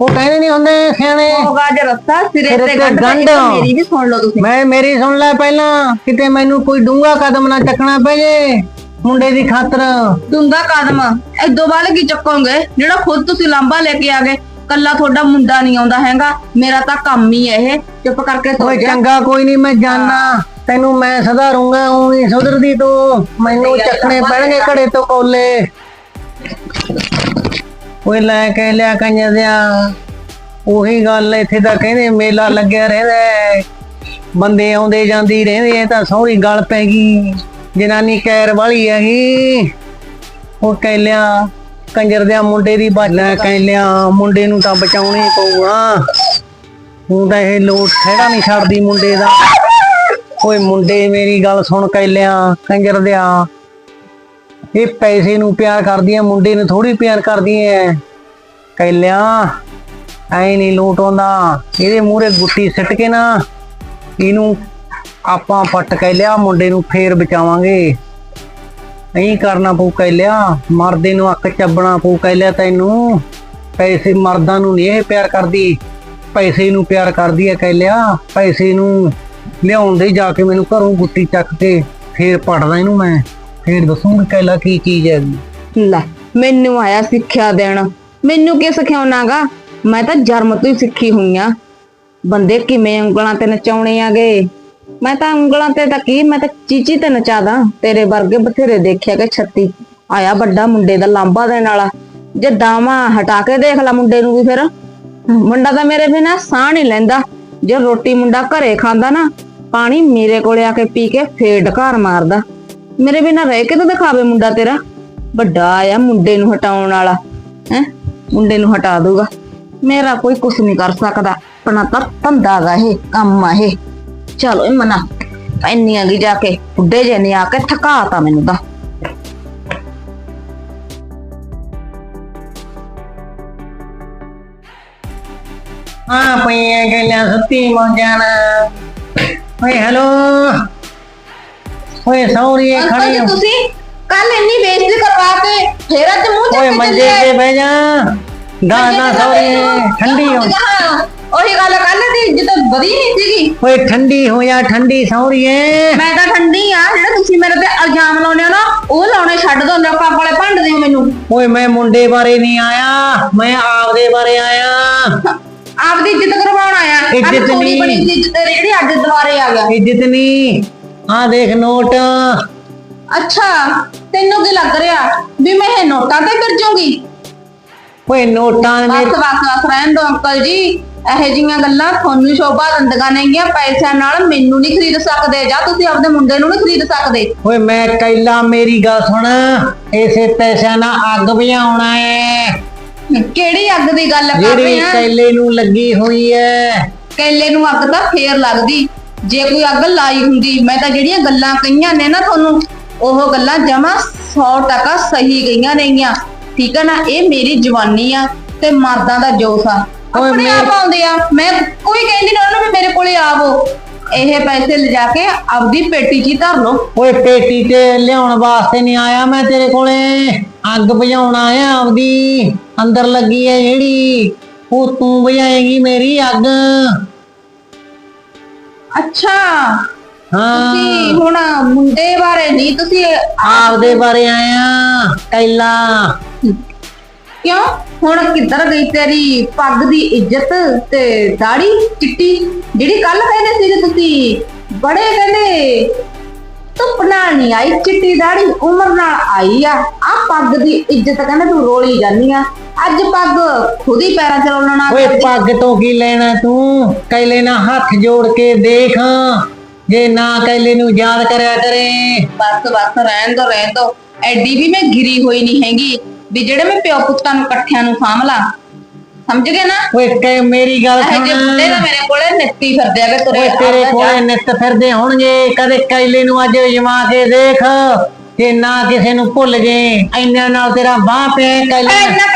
Speaker 2: ਉਹ ਕਹਿੰਦੇ ਨਹੀਂ ਹੁੰਦੇ ਸਿਆਣੇ।
Speaker 1: ਹੋਗਾ ਜੇ ਰਸਤਾ ਸਿਰੇ ਤੇ ਗੰਢ ਮੇਰੀ ਵੀ ਸੁਣ ਲਓ ਤੁਸੀਂ।
Speaker 2: ਮੈਂ ਮੇਰੀ ਸੁਣ ਲੈ ਪਹਿਲਾਂ ਕਿਤੇ ਮੈਨੂੰ ਕੋਈ ਡੂੰਗਾ ਕਦਮ ਨਾ ਚੱਕਣਾ ਪੈ ਜੇ ਮੁੰਡੇ ਦੀ ਖਾਤਰ।
Speaker 1: ਦੂੰਗਾ ਕਦਮ ਐਦੋਂ ਬਾਅਦ ਕੀ ਚੱਕੋਗੇ? ਜਿਹੜਾ ਖੁਦ ਤੁਸੀਂ ਲਾਂਬਾ ਲੈ ਕੇ ਆ ਗਏ ਕੱਲਾ ਤੁਹਾਡਾ ਮੁੰਡਾ ਨਹੀਂ ਆਉਂਦਾ ਹੈਗਾ ਮੇਰਾ ਤਾਂ ਕੰਮ ਹੀ ਇਹ ਚੁੱਪ ਕਰਕੇ ਸੋ ਜਾ।
Speaker 2: ਚੰਗਾ ਕੋਈ ਨਹੀਂ ਮੈਂ ਜਾਣਾ। ਤੈਨੂੰ ਮੈਂ ਸੁਧਾਰੂੰਗਾ ਉਹ ਨਹੀਂ ਸੁਧਰਦੀ ਤੂੰ। ਮੈਨੂੰ ਚੱਕਣੇ ਪੈਣਗੇ ਘੜੇ ਤੋਂ ਕੋਲੇ। ਓਏ ਲੈ ਕੇ ਲਿਆ ਕੰਨ ਦਿਆਂ। ਉਹੀ ਗੱਲ ਇੱਥੇ ਤਾਂ ਕਹਿੰਦੇ ਮੇਲਾ ਲੱਗਿਆ ਰਹਿੰਦਾ ਹੈ। ਬੰਦੇ ਆਉਂਦੇ ਜਾਂਦੀ ਰਹਿੰਦੇ ਆ ਤਾਂ ਸੌਰੀ ਗੱਲ ਪੈ ਗਈ। ਜਨਾਨੀ ਕੈਰ ਵਾਲੀ ਹੈਗੀ ਉਹ ਕਹਿ ਲਿਆ ਕੰਜਰ ਦਿਆਂ ਮੁੰਡੇ ਦੀ ਬਾਲਾ ਕਹਿ ਲਿਆ ਮੁੰਡੇ ਨੂੰ ਤਾਂ ਬਚਾਉਣਾ ਪਊਗਾ। ਹੁਣ ਤਾਂ ਇਹ ਲੋਟ ਖੇੜਾ ਨਹੀਂ ਛੱਡਦੀ ਮੁੰਡੇ ਦਾ। ਓਏ ਮੁੰਡੇ ਮੇਰੀ ਗੱਲ ਸੁਣ ਕਹਿ ਲਿਆ ਕੰਜਰ ਦਿਆ। ਇਹ ਪੈਸੇ ਨੂੰ ਪਿਆਰ ਕਰਦੀ ਐ ਮੁੰਡੇ ਨੂੰ ਥੋੜੀ ਪਿਆਰ ਕਰਦੀ ਐ। ਕਹਿ ਲਿਆ ਐ ਨਹੀਂ ਲੋਟ ਆਉਂਦਾ। ਇਹਦੇ ਮੂਹਰੇ ਗੁੱਟੀ ਸਿੱਟ ਕੇ ਨਾ, ਇਹਨੂੰ ਆਪਾਂ ਪੱਟ ਕਹਿ ਲਿਆ ਮੁੰਡੇ ਨੂੰ ਫੇਰ ਬਚਾਵਾਂਗੇ। ਨਹੀਂ ਕਰਨਾ ਪਊ ਕਹਿ ਲਿਆ ਮਰਦੇ ਨੂੰ ਅੱਖ ਚੱਬਣਾ ਪਊ ਕਹਿ ਲਿਆ ਤੈਨੂੰ। ਪੈਸੇ ਮਰਦਾਂ ਨੂੰ ਨਹੀਂ ਇਹ ਪਿਆਰ ਕਰਦੀ। ਪੈਸੇ ਨੂੰ ਪਿਆਰ ਕਰਦੀ ਹੈ ਕਹਿ ਲਿਆ ਪੈਸੇ ਨੂੰ ਲਿਆਉਣ ਦੇ ਜਾ ਕੇ ਮੈਨੂੰ ਘਰੋਂ ਗੁੱਟੀ ਚੱਕ ਕੇ ਫੇਰ ਪੜਦਾ ਇਹਨੂੰ ਮੈਂ। ਫੇਰ ਦੱਸੂਗੀ ਕਹਿਲਾ ਕੀ ਚੀਜ਼ ਹੈ।
Speaker 1: ਲੈ, ਮੈਨੂੰ ਆਇਆ ਸਿੱਖਿਆ ਦੇਣ। ਮੈਨੂੰ ਕੀ ਸਿਖਾਉਣਾਗਾ ਮੈਂ ਤਾਂ ਜਨਮ ਤੋਂ ਹੀ ਸਿੱਖੀ ਹੋਈ ਆ। ਬੰਦੇ ਕਿਵੇਂ ਉਂਗਲਾਂ ਤੇ ਨਚਾਉਣੇ ਆਗੇ? ਮੈਂ ਤਾਂ ਉਂਗਲਾਂ ਤੇ ਤਾਂ ਕੀ, ਮੈਂ ਤਾਂ ਚੀਚੀ ਤੇ ਨਚਾਦਾ ਤੇਰੇ ਵਰਗੇ ਬਥੇਰੇ ਦੇਖਿਆ ਕਿ ਛੱਤੀ ਆਇਆ ਵੱਡਾ ਮੁੰਡੇ ਦਾ ਲਾਂਬਾ ਦੇਣ ਵਾਲਾ। ਜੇ ਦਾਵਾ ਹਟਾ ਕੇ ਦੇਖ ਲੈ ਮੁੰਡੇ ਨੂੰ ਵੀ ਫਿਰ। ਮੁੰਡਾ ਤਾਂ ਮੇਰੇ ਬਿਨਾ ਸਾਹ ਨਹੀਂ ਲੈਂਦਾ। ਜੇ ਰੋਟੀ ਮੁੰਡਾ ਘਰੇ ਖਾਂਦਾ ਨਾ, ਪਾਣੀ ਮੇਰੇ ਕੋਲੇ ਆ ਕੇ ਪੀ ਕੇ ਫੇਰ ਢਕਾਰ ਮਾਰਦਾ। ਮੇਰੇ ਬਿਨਾ ਰਹਿ ਕੇ ਤਾਂ ਦਿਖਾਵੇ ਮੁੰਡਾ ਤੇਰਾ। ਵੱਡਾ ਆ, ਮੁੰਡੇ ਨੂੰ ਹਟਾਉਣ ਵਾਲਾ। ਹੈ? ਮੁੰਡੇ ਨੂੰ ਹਟਾ ਦੂਗਾ ਮੇਰਾ ਕੋਈ ਕੁਛ ਨਹੀਂ ਕਰ ਸਕਦਾ। ਆਪਣਾ ਤਾਂ ਧੰਦਾ ਗਾ ਇਹ, ਕੰਮ ਆ ਇਹ। ਚਲੋ ਇਹ ਮਨਾ। ਇੰਨੀਆਂ ਕੀ ਜਾ ਕੇ, ਬੁੱਢੇ ਜੇ ਨੇ ਆ ਕੇ ਥਕਾਤਾ ਮੈਨੂੰ ਤਾਂ।
Speaker 2: ਆ ਪਈਆਂ ਗੱਲਾਂ ਸੁੱਤੀ ਮੌਜਾਂ ਓਏ ਹੈਲੋ ਓਏ ਸੌਰੀ
Speaker 1: ਅੰਕਲ
Speaker 2: ਖੜੀ
Speaker 1: ਜੀ
Speaker 2: ਹੋ।
Speaker 1: ਤੁਸੀਂ ਕੱਲ ਇੰਨੀ ਬੇਇੱਜ਼ਤੀ ਕਰਵਾ ਕੇ ਫੇਰ ਅੱਜ ਮੂੰਹ ਚੱਕ
Speaker 2: ਓਏ
Speaker 1: ਕੇ
Speaker 2: ਮੰਜੇ
Speaker 1: ਚੱਲੇ।
Speaker 2: ਤੇ ਬਹਿ ਜਾ। ਦਾ
Speaker 1: ਮੰਜੇ
Speaker 2: ਦਾ
Speaker 1: ਤੇ ਬੈਠੋ।
Speaker 2: ਠੰਡੀ ਹੋ
Speaker 1: ਹਾਂ, ਉਹੀ ਗੱਲ ਕੱਲ ਦੀ ਇੱਜ਼ਤ ਵਧੀ ਨਹੀਂ ਸੀਗੀ।
Speaker 2: ਓਏ ਠੰਡੀ ਹੋ ਜਾ ਠੰਡੀ ਸੌਰੀਏ
Speaker 1: ਮੈਂ ਤਾਂ ਠੰਡੀ ਆ ਜਿਹੜਾ ਤੁਸੀਂ ਮੇਰੇ ਤੇ ਇਲਜ਼ਾਮ ਲਾਉਨੇ ਹੋ ਨਾ ਉਹ ਲਾਉਣੇ ਛੱਡ ਦੋ ਲੋਕਾਂ ਕੋਲੇ ਭੰਡਦੇ ਹੋ ਮੈਨੂੰ।
Speaker 2: ਓਏ ਮੈਂ ਮੁੰਡੇ ਬਾਰੇ ਨਹੀਂ ਆਇਆ ਮੈਂ ਆਪਦੇ ਬਾਰੇ ਆਇਆ।
Speaker 1: ਆਪਦੀ ਇੱਜ਼ਤ ਕਰਵਾਉਣ ਆਇਆ। ਅੱਜ
Speaker 2: ਇੱਜ਼ਤ
Speaker 1: ਥੋੜੀ
Speaker 2: ਨਹੀਂ।
Speaker 1: ਬੜੀ ਸੀ ਇੱਜ਼ਤ ਤੇਰੀ ਜਿਹੜੀ ਅੱਜ ਦੁਬਾਰੇ ਆ ਗਿਆ।
Speaker 2: ਇੱਜ਼ਤ ਨਹੀਂ। ਆ ਦੇਖ ਨੋਟ।
Speaker 1: ਅੱਛਾ ਤੈਨੂੰ ਕੀ ਲੱਗ ਰਿਹਾ ਵੀ ਮੈਂ ਇਹ ਨੋਟਾਂ ਤੇ ਫਿਰ ਜਾਊਂਗੀ?
Speaker 2: ਓਏ ਨੋਟਾਂ
Speaker 1: ਬਸ
Speaker 2: ਮੇਰੇ
Speaker 1: ਬਸ ਬਸ ਰਹਿਣ ਦੋ ਅੰਕਲ ਜੀ ਇਹੋ ਜਿਹੀਆਂ ਗੱਲਾਂ ਤੁਹਾਨੂੰ ਸ਼ੋਭਾ ਦਿੰਦੀਆਂ ਨੇਗੀਆਂ ਪੈਸਿਆਂ ਨਾਲ ਮੈਨੂੰ ਨਹੀਂ ਖਰੀਦ ਸਕਦੇ ਜਾਂ ਤੁਸੀਂ ਆਪਦੇ ਮੁੰਡੇ ਨੂੰ ਨਹੀਂ ਖਰੀਦ ਸਕਦੇ।
Speaker 2: ਓਏ ਮੈਂ ਕੈਲਾ ਮੇਰੀ ਗੱਲ ਸੁਣ। ਇਸੇ ਪੈਸਿਆਂ ਨਾਲ ਅੱਗ ਬੁਝਾਉਣਾ ਏ।
Speaker 1: ਕਿਹੜੀ ਅੱਗ ਦੀ ਗੱਲ ਕਰ
Speaker 2: ਜਿਹੜੀ
Speaker 1: ਰਹੇ ਆ
Speaker 2: ਕੈਲੇ ਨੂੰ ਲੱਗੀ ਹੋਈ ਐ
Speaker 1: ਕੈਲੇ ਨੂੰ ਅੱਗ ਤਾਂ ਫੇਰ ਲੱਗਦੀ। ਜੇ ਕੋਈ ਅੱਗ ਲਾਈ ਹੁੰਦੀ ਮੈਂ ਤਾਂ ਜਿਹੜੀਆਂ ਗੱਲਾਂ ਕਹੀਆਂ ਨੇ ਨਾ ਤੁਹਾਨੂੰ ਉਹ ਗੱਲਾਂ ਜਮਾ 100% ਸਹੀ ਗਈਆਂ ਨੇਗੀਆਂ ਠੀਕ ਹੈ ਨਾ? ਇਹ ਮੇਰੀ ਜਵਾਨੀ ਆ ਤੇ ਮਰਦਾਂ ਦਾ ਜੋਸ਼ ਆ।
Speaker 2: ਓਏ
Speaker 1: ਆਪਣੇ ਆਪ ਆਉਂਦੇ ਆ। ਮੈਂ ਕੋਈ ਕਹਿੰਦੀ ਨਾ ਉਹਨਾਂ ਵੀ ਮੇਰੇ ਕੋਲੇ ਆਵੋ। ਇਹ ਪੈਸੇ ਲਿਜਾ ਕੇ ਆਪਦੀ ਪੇਟੀ 'ਚ ਹੀ ਧਰ ਲਓ।
Speaker 2: ਓਏ ਪੇਟੀ ਤੇ ਲਿਆਉਣ ਵਾਸਤੇ ਨਹੀਂ ਆਇਆ ਮੈਂ ਤੇਰੇ ਕੋਲੇ। ਅੱਗ ਬੁਝਾਉਣ ਆਇਆ ਆਪਦੀ। ਅੰਦਰ ਲੱਗੀ ਐ ਜਿਹੜੀ। ਉਹ ਤੂੰ ਬੁਝਾਏਗੀ ਮੇਰੀ ਅੱਗ।
Speaker 1: ਅੱਛਾ।
Speaker 2: ਹਾਂ।
Speaker 1: ਤੁਸੀਂ ਹੁਣ ਮੁੰਡੇ ਬਾਰੇ ਨਹੀਂ ਤੁਸੀਂ
Speaker 2: ਆਪਦੇ ਬਾਰੇ ਆਇਆ ਕੈਲਾ
Speaker 1: ਕਿਉਂ? ਹੁਣ ਕਿੱਧਰ ਗਈ ਤੇਰੀ ਪੱਗ ਦੀ ਇੱਜ਼ਤ ਤੇ ਦਾੜੀ ਚਿੱਟੀ ਜਿਹੜੀ ਕੱਲ ਕਹਿੰਦੇ ਸੀ ਤੁਸੀਂ ਬੜੇ ਕਹਿੰਦੇ ਧੁੱਪ ਨਾਲ ਨਹੀਂ ਆਈ ਚਿੱਟੀ ਦਾੜੀ ਉਮਰ ਨਾਲ ਆਈ ਆ। ਆ ਪੱਗ ਦੀ ਇੱਜ਼ਤ ਕਹਿੰਦੇ ਤੂੰ ਰੋਲੀ ਜਾਨੀ ਆ। ਅੱਜ ਪੱਗ ਖੁਦ ਹੀ ਪੈਰਾਂ 'ਚ ਰੋਲਣਾ
Speaker 2: ਓਏ ਪੱਗ ਤੋਂ ਕੀ ਲੈਣਾ ਤੂੰ? ਕੈਲੇ ਨਾਲ ਹੱਥ ਜੋੜ ਕੇ ਦੇਖ। ਜੇ ਨਾ ਕੈਲੇ ਨੂੰ ਯਾਦ ਕਰਿਆ ਕਰੇ।
Speaker 1: ਬਸ ਬਸ ਰਹਿਣ ਦੋ ਰਹਿਣ ਦੋ। ਐਡੀ ਵੀ ਮੈਂ ਗਿਰੀ ਹੋਈ ਨਹੀਂ ਹੈਗੀ ਵੀ ਜਿਹੜੇ ਮੈਂ ਪਿਓ ਪੁੱਤਾਂ ਨੂੰ ਇਕੱਠਿਆਂ ਨੂੰ ਸਾਂਭ ਲਾਂ। ਸਮਝ ਗਏ ਨਾ?
Speaker 2: ਓਏ ਕੈ ਮੇਰੀ ਗੱਲ
Speaker 1: ਇਹ
Speaker 2: ਸੁਣ।
Speaker 1: ਜੇ ਤਾਂ ਮੇਰੇ ਕੋਲੇ ਨਿੱਤੀ ਫਿਰਦੇ ਆਗੇ ਤੁਰੇ
Speaker 2: ਓਏ ਤੇਰੇ
Speaker 1: ਆਪਦਾ
Speaker 2: ਕੋਲੇ ਨਿੱਤ ਫਿਰਦੇ ਹੋਣਗੇ। ਕਦੇ ਕੈਲੇ ਨੂੰ ਅੱਜ ਜਮਾ ਕੇ ਦੇਖ। ਤੇ ਨਾ ਕਿਸੇ ਨੂੰ ਭੁੱਲ ਜੇ ਇੰਨਾ ਨਾਲ ਤੇਰਾ ਬਾਹ ਪਿਆ ਕੈਲੇ
Speaker 1: ਇਹ ਇੰਨਾ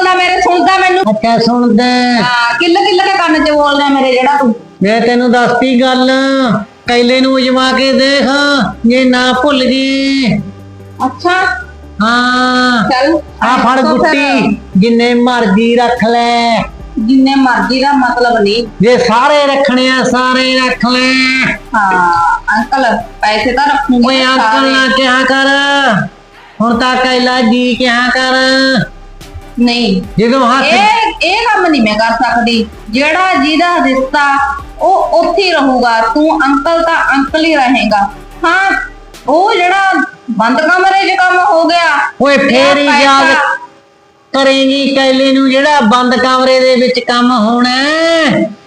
Speaker 1: ਬੋਲਦਾ ਮੇਰੇ ਸੁਣਦਾ ਮੈਨੂੰ?
Speaker 2: ਅੱਛਾ ਸੁਣਦਾ?
Speaker 1: ਹਾਂ ਕਿੱਲ ਕਿੱਲ ਕੇ ਕੰਨ ਚ ਬੋਲਦਾ ਮੇਰੇ ਜਿਹੜਾ ਤੂੰ?
Speaker 2: ਮੈਂ ਤੈਨੂੰ ਦੱਸਤੀ ਗੱਲ ਕੈਲੇ ਨੂੰ ਜਮਾ ਕੇ ਦੇਖ ਜੇ ਨਾ ਭੁੱਲ ਜੇ।
Speaker 1: ਅੱਛਾ।
Speaker 2: ਹਾਂ
Speaker 1: ਚੱਲ
Speaker 2: ਆ ਫੜ
Speaker 1: ਤਾਂ ਫਿਰ
Speaker 2: ਗੁੱਟੀ ਜਿੰਨੇ ਮਰਜ਼ੀ ਰੱਖ ਲੈ।
Speaker 1: ਜਿੰਨੇ ਮਰਜ਼ੀ ਦਾ ਮਤਲਬ ਨਹੀਂ।
Speaker 2: ਜੇ ਸਾਰੇ ਰੱਖਣੇ ਆ ਸਾਰੇ ਰੱਖ ਲੈ।
Speaker 1: ਹਾਂ ਅੰਕਲ ਪੈਸੇ ਤਾਂ ਰੱਖੂਗੇ
Speaker 2: ਓਏ ਅੰਕਲ ਨਾ ਕਿਹਾ ਕਰ ਹੁਣ ਤਾਂ ਕੈਲਾ ਜੀ ਕਿਹਾ ਕਰ।
Speaker 1: ਨਹੀਂ।
Speaker 2: ਜਦੋਂ ਹੱਥ
Speaker 1: ਇਹ ਇਹ ਕੰਮ ਨਹੀਂ ਮੈਂ ਕਰ ਸਕਦੀ। ਜਿਹੜਾ ਜਿਹਦਾ ਰਿਸ਼ਤਾ ਉਹ ਉੱਥੇ ਹੀ ਰਹੂਗਾ। ਤੂੰ ਅੰਕਲ ਤਾਂ ਅੰਕਲ ਹੀ ਰਹੇਗਾ। ਹਾਂ ਉਹ ਜਿਹੜਾ ਬੰਦ ਕਮਰੇ 'ਚ ਕੰਮ ਹੋ ਗਿਆ
Speaker 2: ਓਏ ਫੇਰ ਹੀ
Speaker 1: ਪੈਸਾ-
Speaker 2: ਯਾਦ ਕਰੇਂਗੀ ਕੈਲੇ ਨੂੰ ਜਿਹੜਾ ਬੰਦ ਕਮਰੇ ਦੇ ਵਿੱਚ ਕੰਮ ਹੋਣਾ।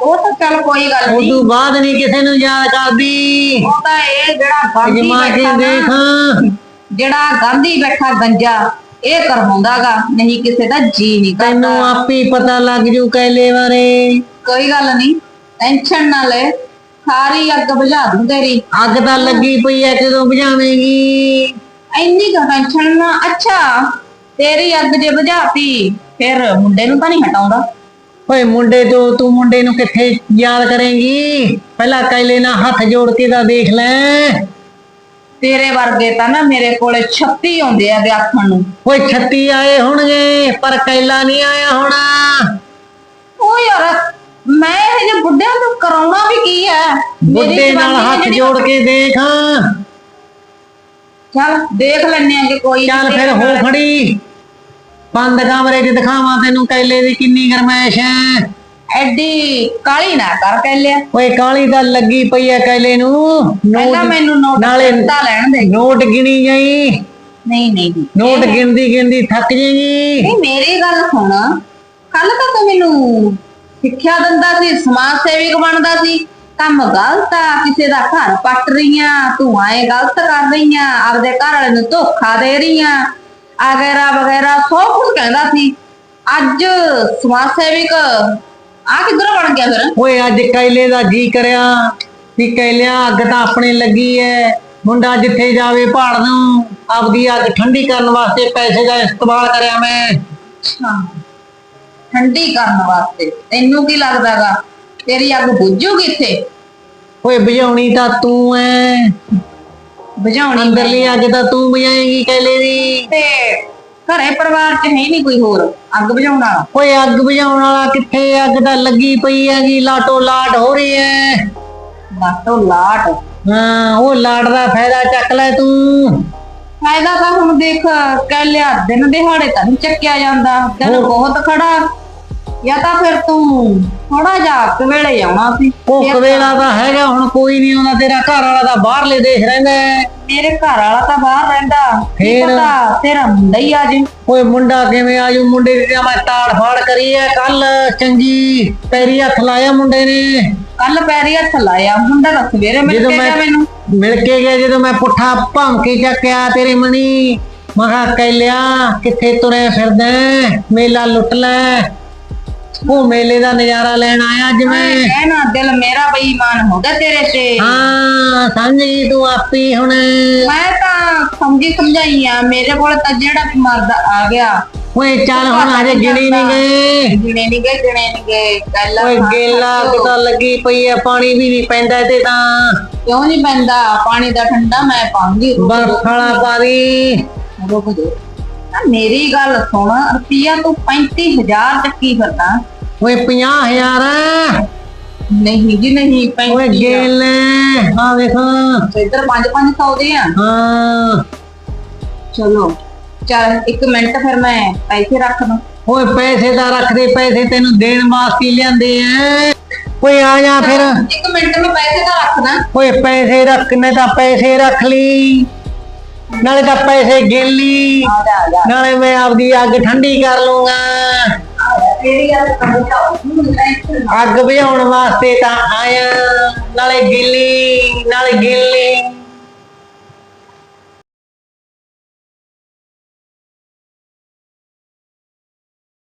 Speaker 1: ਉਹ ਤਾਂ ਚੱਲ ਕੋਈ ਗੱਲ ਨਹੀਂ।
Speaker 2: ਉਦੋਂ ਬਾਅਦ ਨਹੀਂ ਕਿਸੇ ਨੂੰ ਯਾਦ ਕਰਦੀ।
Speaker 1: ਉਹ ਤਾਂ ਇਹ ਜਿਹੜਾ ਗਾਂਧੀ
Speaker 2: ਜਮਾ ਕੇ
Speaker 1: ਬੈਠਾ
Speaker 2: ਦੇਖ।
Speaker 1: ਜਿਹੜਾ ਗਾਂਧੀ ਬੈਠਾ ਗੰਜਾ ਇਹ ਕਰਵਾਉਂਦਾਗਾ ਨਹੀਂ ਕਿਸੇ ਦਾ ਜੀ ਨਹੀਂ
Speaker 2: ਤੈਨੂੰ
Speaker 1: ਕਰਦਾ
Speaker 2: ਆਪੇ ਪਤਾ ਲੱਗ ਜੂ ਕੈਲੇ ਬਾਰੇ।
Speaker 1: ਕੋਈ ਗੱਲ ਨਹੀਂ ਟੈਨਸ਼ਨ ਨਾ ਲੈ ਸਾਰੀ ਅੱਗ ਬੁਝਾ ਦੂੰ ਤੇਰੀ।
Speaker 2: ਅੱਗ ਤਾਂ ਲੱਗੀ ਪਈ ਐ ਕਦੋਂ ਬੁਝਾਵੇਂਗੀ।
Speaker 1: ਇੰਨੀ ਕੁ ਟੈਨਸ਼ਨ ਨਾ ਅੱਛਾ ਤੇਰੀ ਅੱਗ ਜੇ ਬੁਝਾਤੀ ਫਿਰ ਮੁੰਡੇ ਨੂੰ ਤਾਂ ਨਹੀਂ ਹਟਾਉਂਦਾ।
Speaker 2: ਓਏ ਮੁੰਡੇ ਤੋਂ ਤੂੰ ਮੁੰਡੇ ਨੂੰ ਕਿੱਥੇ ਯਾਦ ਕਰੇਂਗੀ? ਪਹਿਲਾਂ ਕੈਲੇ ਨਾਲ ਹੱਥ ਜੋੜ ਕੇ ਤਾਂ ਦੇਖ ਲੈ।
Speaker 1: ਤੇਰੇ ਵਰਗੇ ਤਾਂ ਨਾ ਮੇਰੇ ਕੋਲੇ 36 ਆਉਂਦੇ ਆ ਆਖਣ ਨੂੰ।
Speaker 2: ਓਏ 36 ਆਏ ਹੋਣਗੇ ਪਰ ਕੈਲਾ ਨਹੀਂ ਆਇਆ ਹੋਣਾ।
Speaker 1: ਉਹ ਯਾਰ ਮੈਂ ਇਹ ਜੇ ਬੁੱਢਿਆਂ ਤੋਂ ਕਰਾਉਣਾ ਵੀ ਕੀ ਹੈ? ਮੇਰੀ
Speaker 2: ਬੁੱਢੇ ਨਾਲ
Speaker 1: ਜਵਾਨੀ
Speaker 2: ਹੱਥ
Speaker 1: ਜਿਹੜੀ-
Speaker 2: ਜੋੜ ਕੇ ਦੇਖ।
Speaker 1: ਚੱਲ ਦੇਖ ਲੈਣੇ ਆ ਕਿ ਕੋਈ
Speaker 2: ਚੱਲ
Speaker 1: ਨੀ
Speaker 2: ਫਿਰ ਹੋ ਖੜੀ। ਬੰਦ ਕਮਰੇ 'ਚ ਦਿਖਾਵਾਂ ਤੈਨੂੰ ਕੈਲੇ ਦੀ ਕਿੰਨੀ ਗਰਮੈਸ਼ ਐ
Speaker 1: ਐਡੀ ਕਾਲੀ ਨਾ ਕਰ ਕਹਿ ਲਿਆ।
Speaker 2: ਓਏ ਕਾਲੀ ਤਾਂ ਲੱਗੀ ਪਈ ਐ ਕੈਲੇ ਨੂੰ।
Speaker 1: ਪਹਿਲਾਂ ਮੈਨੂੰ ਨੋਟ
Speaker 2: ਨਾਲੇ
Speaker 1: ਦਿੱਤਾ ਲੈਣ ਦੇ।
Speaker 2: ਨੋਟ ਗਿਣੀ ਜਾਈ।
Speaker 1: ਨਹੀਂ ਨਹੀਂ ਨਹੀਂ।
Speaker 2: ਨੋਟ ਗਿਣਦੀ ਗਿਣਦੀ ਥੱਕ ਜਾਏਗੀ।
Speaker 1: ਨਹੀਂ ਮੇਰੀ ਗੱਲ ਸੁਣ। ਕੱਲ ਤਾਂ ਤੂੰ ਮੈਨੂੰ ਸਿੱਖਿਆ ਦਿੰਦਾ ਸੀ ਸਮਾਜ ਸੇਵਕ ਬਣਦਾ ਸੀ। ਕੰਮ ਗਲਤ ਆ ਕਿਸੇ ਦਾ ਘਰ ਪੱਟ ਰਹੀਆਂ ਤੂੰ ਆਏ ਗਲਤ ਕਰ ਰਹੀਆਂ ਆਪਦੇ ਘਰ ਵਾਲੇ ਨੂੰ ਧੋਖਾ ਦੇ ਰਹੀਆਂ। ਵਗੈਰਾ ਵਗੈਰਾ ਸਭ ਕੁਝ ਕਹਿੰਦਾ ਸੀ। ਅੱਜ ਸਮਾਜ ਸੇਵਕ ਆ ਕਿੱਧਰੋਂ ਬਣ ਗਿਆ ਫਿਰ?
Speaker 2: ਓਏ ਅੱਜ ਕੈਲੇ ਦਾ ਜੀ ਕਰਿਆ ਵੀ ਕੈਲਿਆ ਅੱਗ ਤਾਂ ਆਪਣੇ ਲੱਗੀ ਐ। ਮੁੰਡਾ ਜਿੱਥੇ ਜਾਵੇ ਪਹਾੜ ਨੂੰ ਆਪਦੀ ਅੱਗ ਠੰਡੀ ਕਰਨ ਵਾਸਤੇ ਪੈਸੇ ਦਾ ਇਸਤੇਮਾਲ ਕਰਿਆ ਮੈਂ।
Speaker 1: ਅੱਛਾ ਠੰਡੀ ਕਰਨ ਵਾਸਤੇ। ਤੈਨੂੰ ਕੀ ਲੱਗਦਾਗਾ ਤੇਰੀ ਅੱਗ ਬੁੱਝੂਗੀ ਇੱਥੇ?
Speaker 2: ਓਏ ਬੁਝਾਉਣੀ ਤਾਂ ਤੂੰ ਐ।
Speaker 1: ਬੁਝਾਉਣੀ
Speaker 2: ਅੰਦਰਲੀ ਅੱਗ ਤਾਂ ਤੂੰ ਬੁਝਾਏਂਗੀ ਕੈਲੇ ਦੀ।
Speaker 1: ਤੇ ਘਰੇ ਪਰਿਵਾਰ ਚ ਹੈ ਨਹੀਂ ਕੋਈ ਹੋਰ ਅੱਗ ਬੁਝਾਉਣ ਵਾਲਾ।
Speaker 2: ਓਏ ਅੱਗ ਬੁਝਾਉਣ ਵਾਲਾ ਕਿੱਥੇ ਅੱਗ ਤਾਂ ਲੱਗੀ ਪਈ ਹੈਗੀ ਲਾਟੋ ਲਾਟ ਹੋ ਰਹੀ ਐ।
Speaker 1: ਲਾਟੋ ਲਾਟ?
Speaker 2: ਹਾਂ ਉਹ ਲਾਟ ਦਾ ਫਾਇਦਾ ਚੱਕ ਲੈ ਤੂੰ।
Speaker 1: ਫਾਇਦਾ ਤਾਂ ਹੁਣ ਦੇਖ ਕਹਿ ਲਿਆ ਦਿਨ ਦਿਹਾੜੇ ਤਾਂ ਨਹੀਂ ਚੱਕਿਆ ਜਾਂਦਾ। ਦਿਨ
Speaker 2: ਹੋਰ।
Speaker 1: ਬਹੁਤ ਖੜਾ। ਜਾਂ ਤਾਂ ਫਿਰ ਤੂੰ ਥੋੜਾ ਜਿਹਾ ਕਵੇਲੇ ਆਉਣਾ ਸੀ।
Speaker 2: ਉਹ ਕਵੇਲਾ ਤਾਂ ਹੈਗਾ ਹੁਣ ਕੋਈ ਨਹੀਂ ਆਉਂਦਾ ਤੇਰਾ ਘਰ ਵਾਲਾ ਤਾਂ ਬਾਹਰਲੇ ਦੇਸ਼ ਰਹਿੰਦਾ ਹੈ।
Speaker 1: ਮੇਰੇ ਘਰ ਵਾਲਾ ਤਾਂ ਬਾਹਰ ਰਹਿੰਦਾ। ਕੀ
Speaker 2: ਫੇਰ?
Speaker 1: ਪਤਾ ਤੇਰਾ ਮੁੰਡਾ ਹੀ ਆ ਜੇ।
Speaker 2: ਓਏ ਮੁੰਡਾ ਕਿਵੇਂ ਆਜੂ ਮੁੰਡੇ ਦੀ ਤਾਂ ਮੈਂ ਤਾੜ ਫਾੜ ਕਰੀ ਐ ਕੱਲ ਚੰਗੀ। ਪੈਰੀ ਹੱਥ ਲਾਇਆ ਮੁੰਡੇ ਨੇ।
Speaker 1: ਕੱਲ ਪੈਰੀ ਹੱਥ ਲਾਇਆ ਮੁੰਡਾ ਤਾਂ ਸਵੇਰੇ ਮਿਲ ਕੇ ਗਿਆ ਮੈਨੂੰ।
Speaker 2: ਮਿਲ ਕੇ ਗਿਆ ਜਦੋਂ ਮੈਂ ਪੁੱਠਾ ਭੌਂਕੇ ਚੱਕਿਆ ਤੇਰੀ ਮਣੀ ਮਹਾ ਕਹਿਲਿਆ ਕਿੱਥੇ ਤੁਰੇ ਫਿਰਦਾ ਹੈ? ਮੇਲਾ ਲੁੱਟ ਲੈ। ਉਹ ਮੇਲੇ ਦਾ ਨਜ਼ਾਰਾ ਲੈਣ ਆਇਆ ਅੱਜ ਮੈਂ
Speaker 1: ਕਹਿਣਾ ਦਿਲ ਮੇਰਾ ਬੇਈਮਾਨ ਹੋ ਗਿਆ ਤੇਰੇ ਤੇ।
Speaker 2: ਹਾਂ ਸਮਝ ਗਈ ਤੂੰ ਆਪੀ ਹੁਣ
Speaker 1: ਮੈਂ ਤਾਂ ਸਮਝੀ ਸਮਝਾਈ ਆ ਮੇਰੇ ਕੋਲ ਤਾਂ ਜਿਹੜਾ ਵੀ ਮਰਦ ਆ ਗਿਆ।
Speaker 2: ਓਏ ਚੱਲ ਹੁਣ ਹਜੇ ਗਿਣੀ ਨਹੀਂ ਗਏ।
Speaker 1: ਗਿਣੇ ਨਹੀਂ ਗਏ ਗਿਣੇ ਨਹੀਂ ਗਏ। ਕੱਲ
Speaker 2: ਓਏ ਗੇਲਾ ਕਿਤਾ ਲੱਗੀ ਪਈ ਐ ਪਾਣੀ ਵੀ ਨਹੀਂ ਪੈਂਦਾ ਤੇ ਤਾਂ।
Speaker 1: ਕਿਉਂ ਨਹੀਂ ਪੈਂਦਾ? ਪਾਣੀ ਦਾ ਠੰਡਾ ਮੈਂ ਪਾਉਂਗੀ
Speaker 2: ਬਰਫ ਵਾਲਾ ਪਾਣੀ।
Speaker 1: ਰੁਕ ਜਾ ਆ ਮੇਰੀ ਗੱਲ ਸੁਣ ਰੁਪਿਆ ਤੂੰ 35000 ਚੱਕੀ ਫਿਰਦਾ।
Speaker 2: ਓਏ 50000
Speaker 1: ਨਹੀਂ ਜੀ ਨਹੀਂ
Speaker 2: ਓਏ
Speaker 1: 35
Speaker 2: ਗੇਲ ਆ ਵੇਖ।
Speaker 1: ਇੱਧਰ 5-500 ਦੇ ਆ।
Speaker 2: ਹਾਂ।
Speaker 1: ਚਲੋ ਚੱਲ ਇੱਕ ਮਿੰਟ ਫਿਰ ਮੈਂ ਪੈਸੇ ਰੱਖ ਦਵਾਂ
Speaker 2: ਓਏ ਪੈਸੇ ਤਾਂ ਰੱਖਦੇ ਪੈਸੇ ਤੈਨੂੰ ਦੇਣ ਵਾਸਤੇ ਲਿਆਂਦੇ ਐ ਓਏ ਆ ਜਾ ਫਿਰ।
Speaker 1: ਇੱਕ ਮਿੰਟ ਮੈਂ ਪੈਸੇ ਤਾਂ ਰੱਖਦਾ।
Speaker 2: ਓਏ ਪੈਸੇ ਰੱਖਨੇ ਤਾਂ ਪੈਸੇ ਰੱਖ ਲਈ ਨਾਲੇ ਤਾਂ ਪੈਸੇ ਗਿਣ ਲਈ ਨਾਲੇ ਮੈਂ ਆਪਦੀ ਅੱਗ ਠੰਡੀ ਕਰ ਲੂੰਗਾ ਅੱਗ ਬੁਝਾਉਣ ਵਾਸਤੇ ਤਾਂ ਆਇਆ। ਨਾਲੇ ਗਿੱਲੀ ਨਾਲੇ ਗਿੱਲੀ।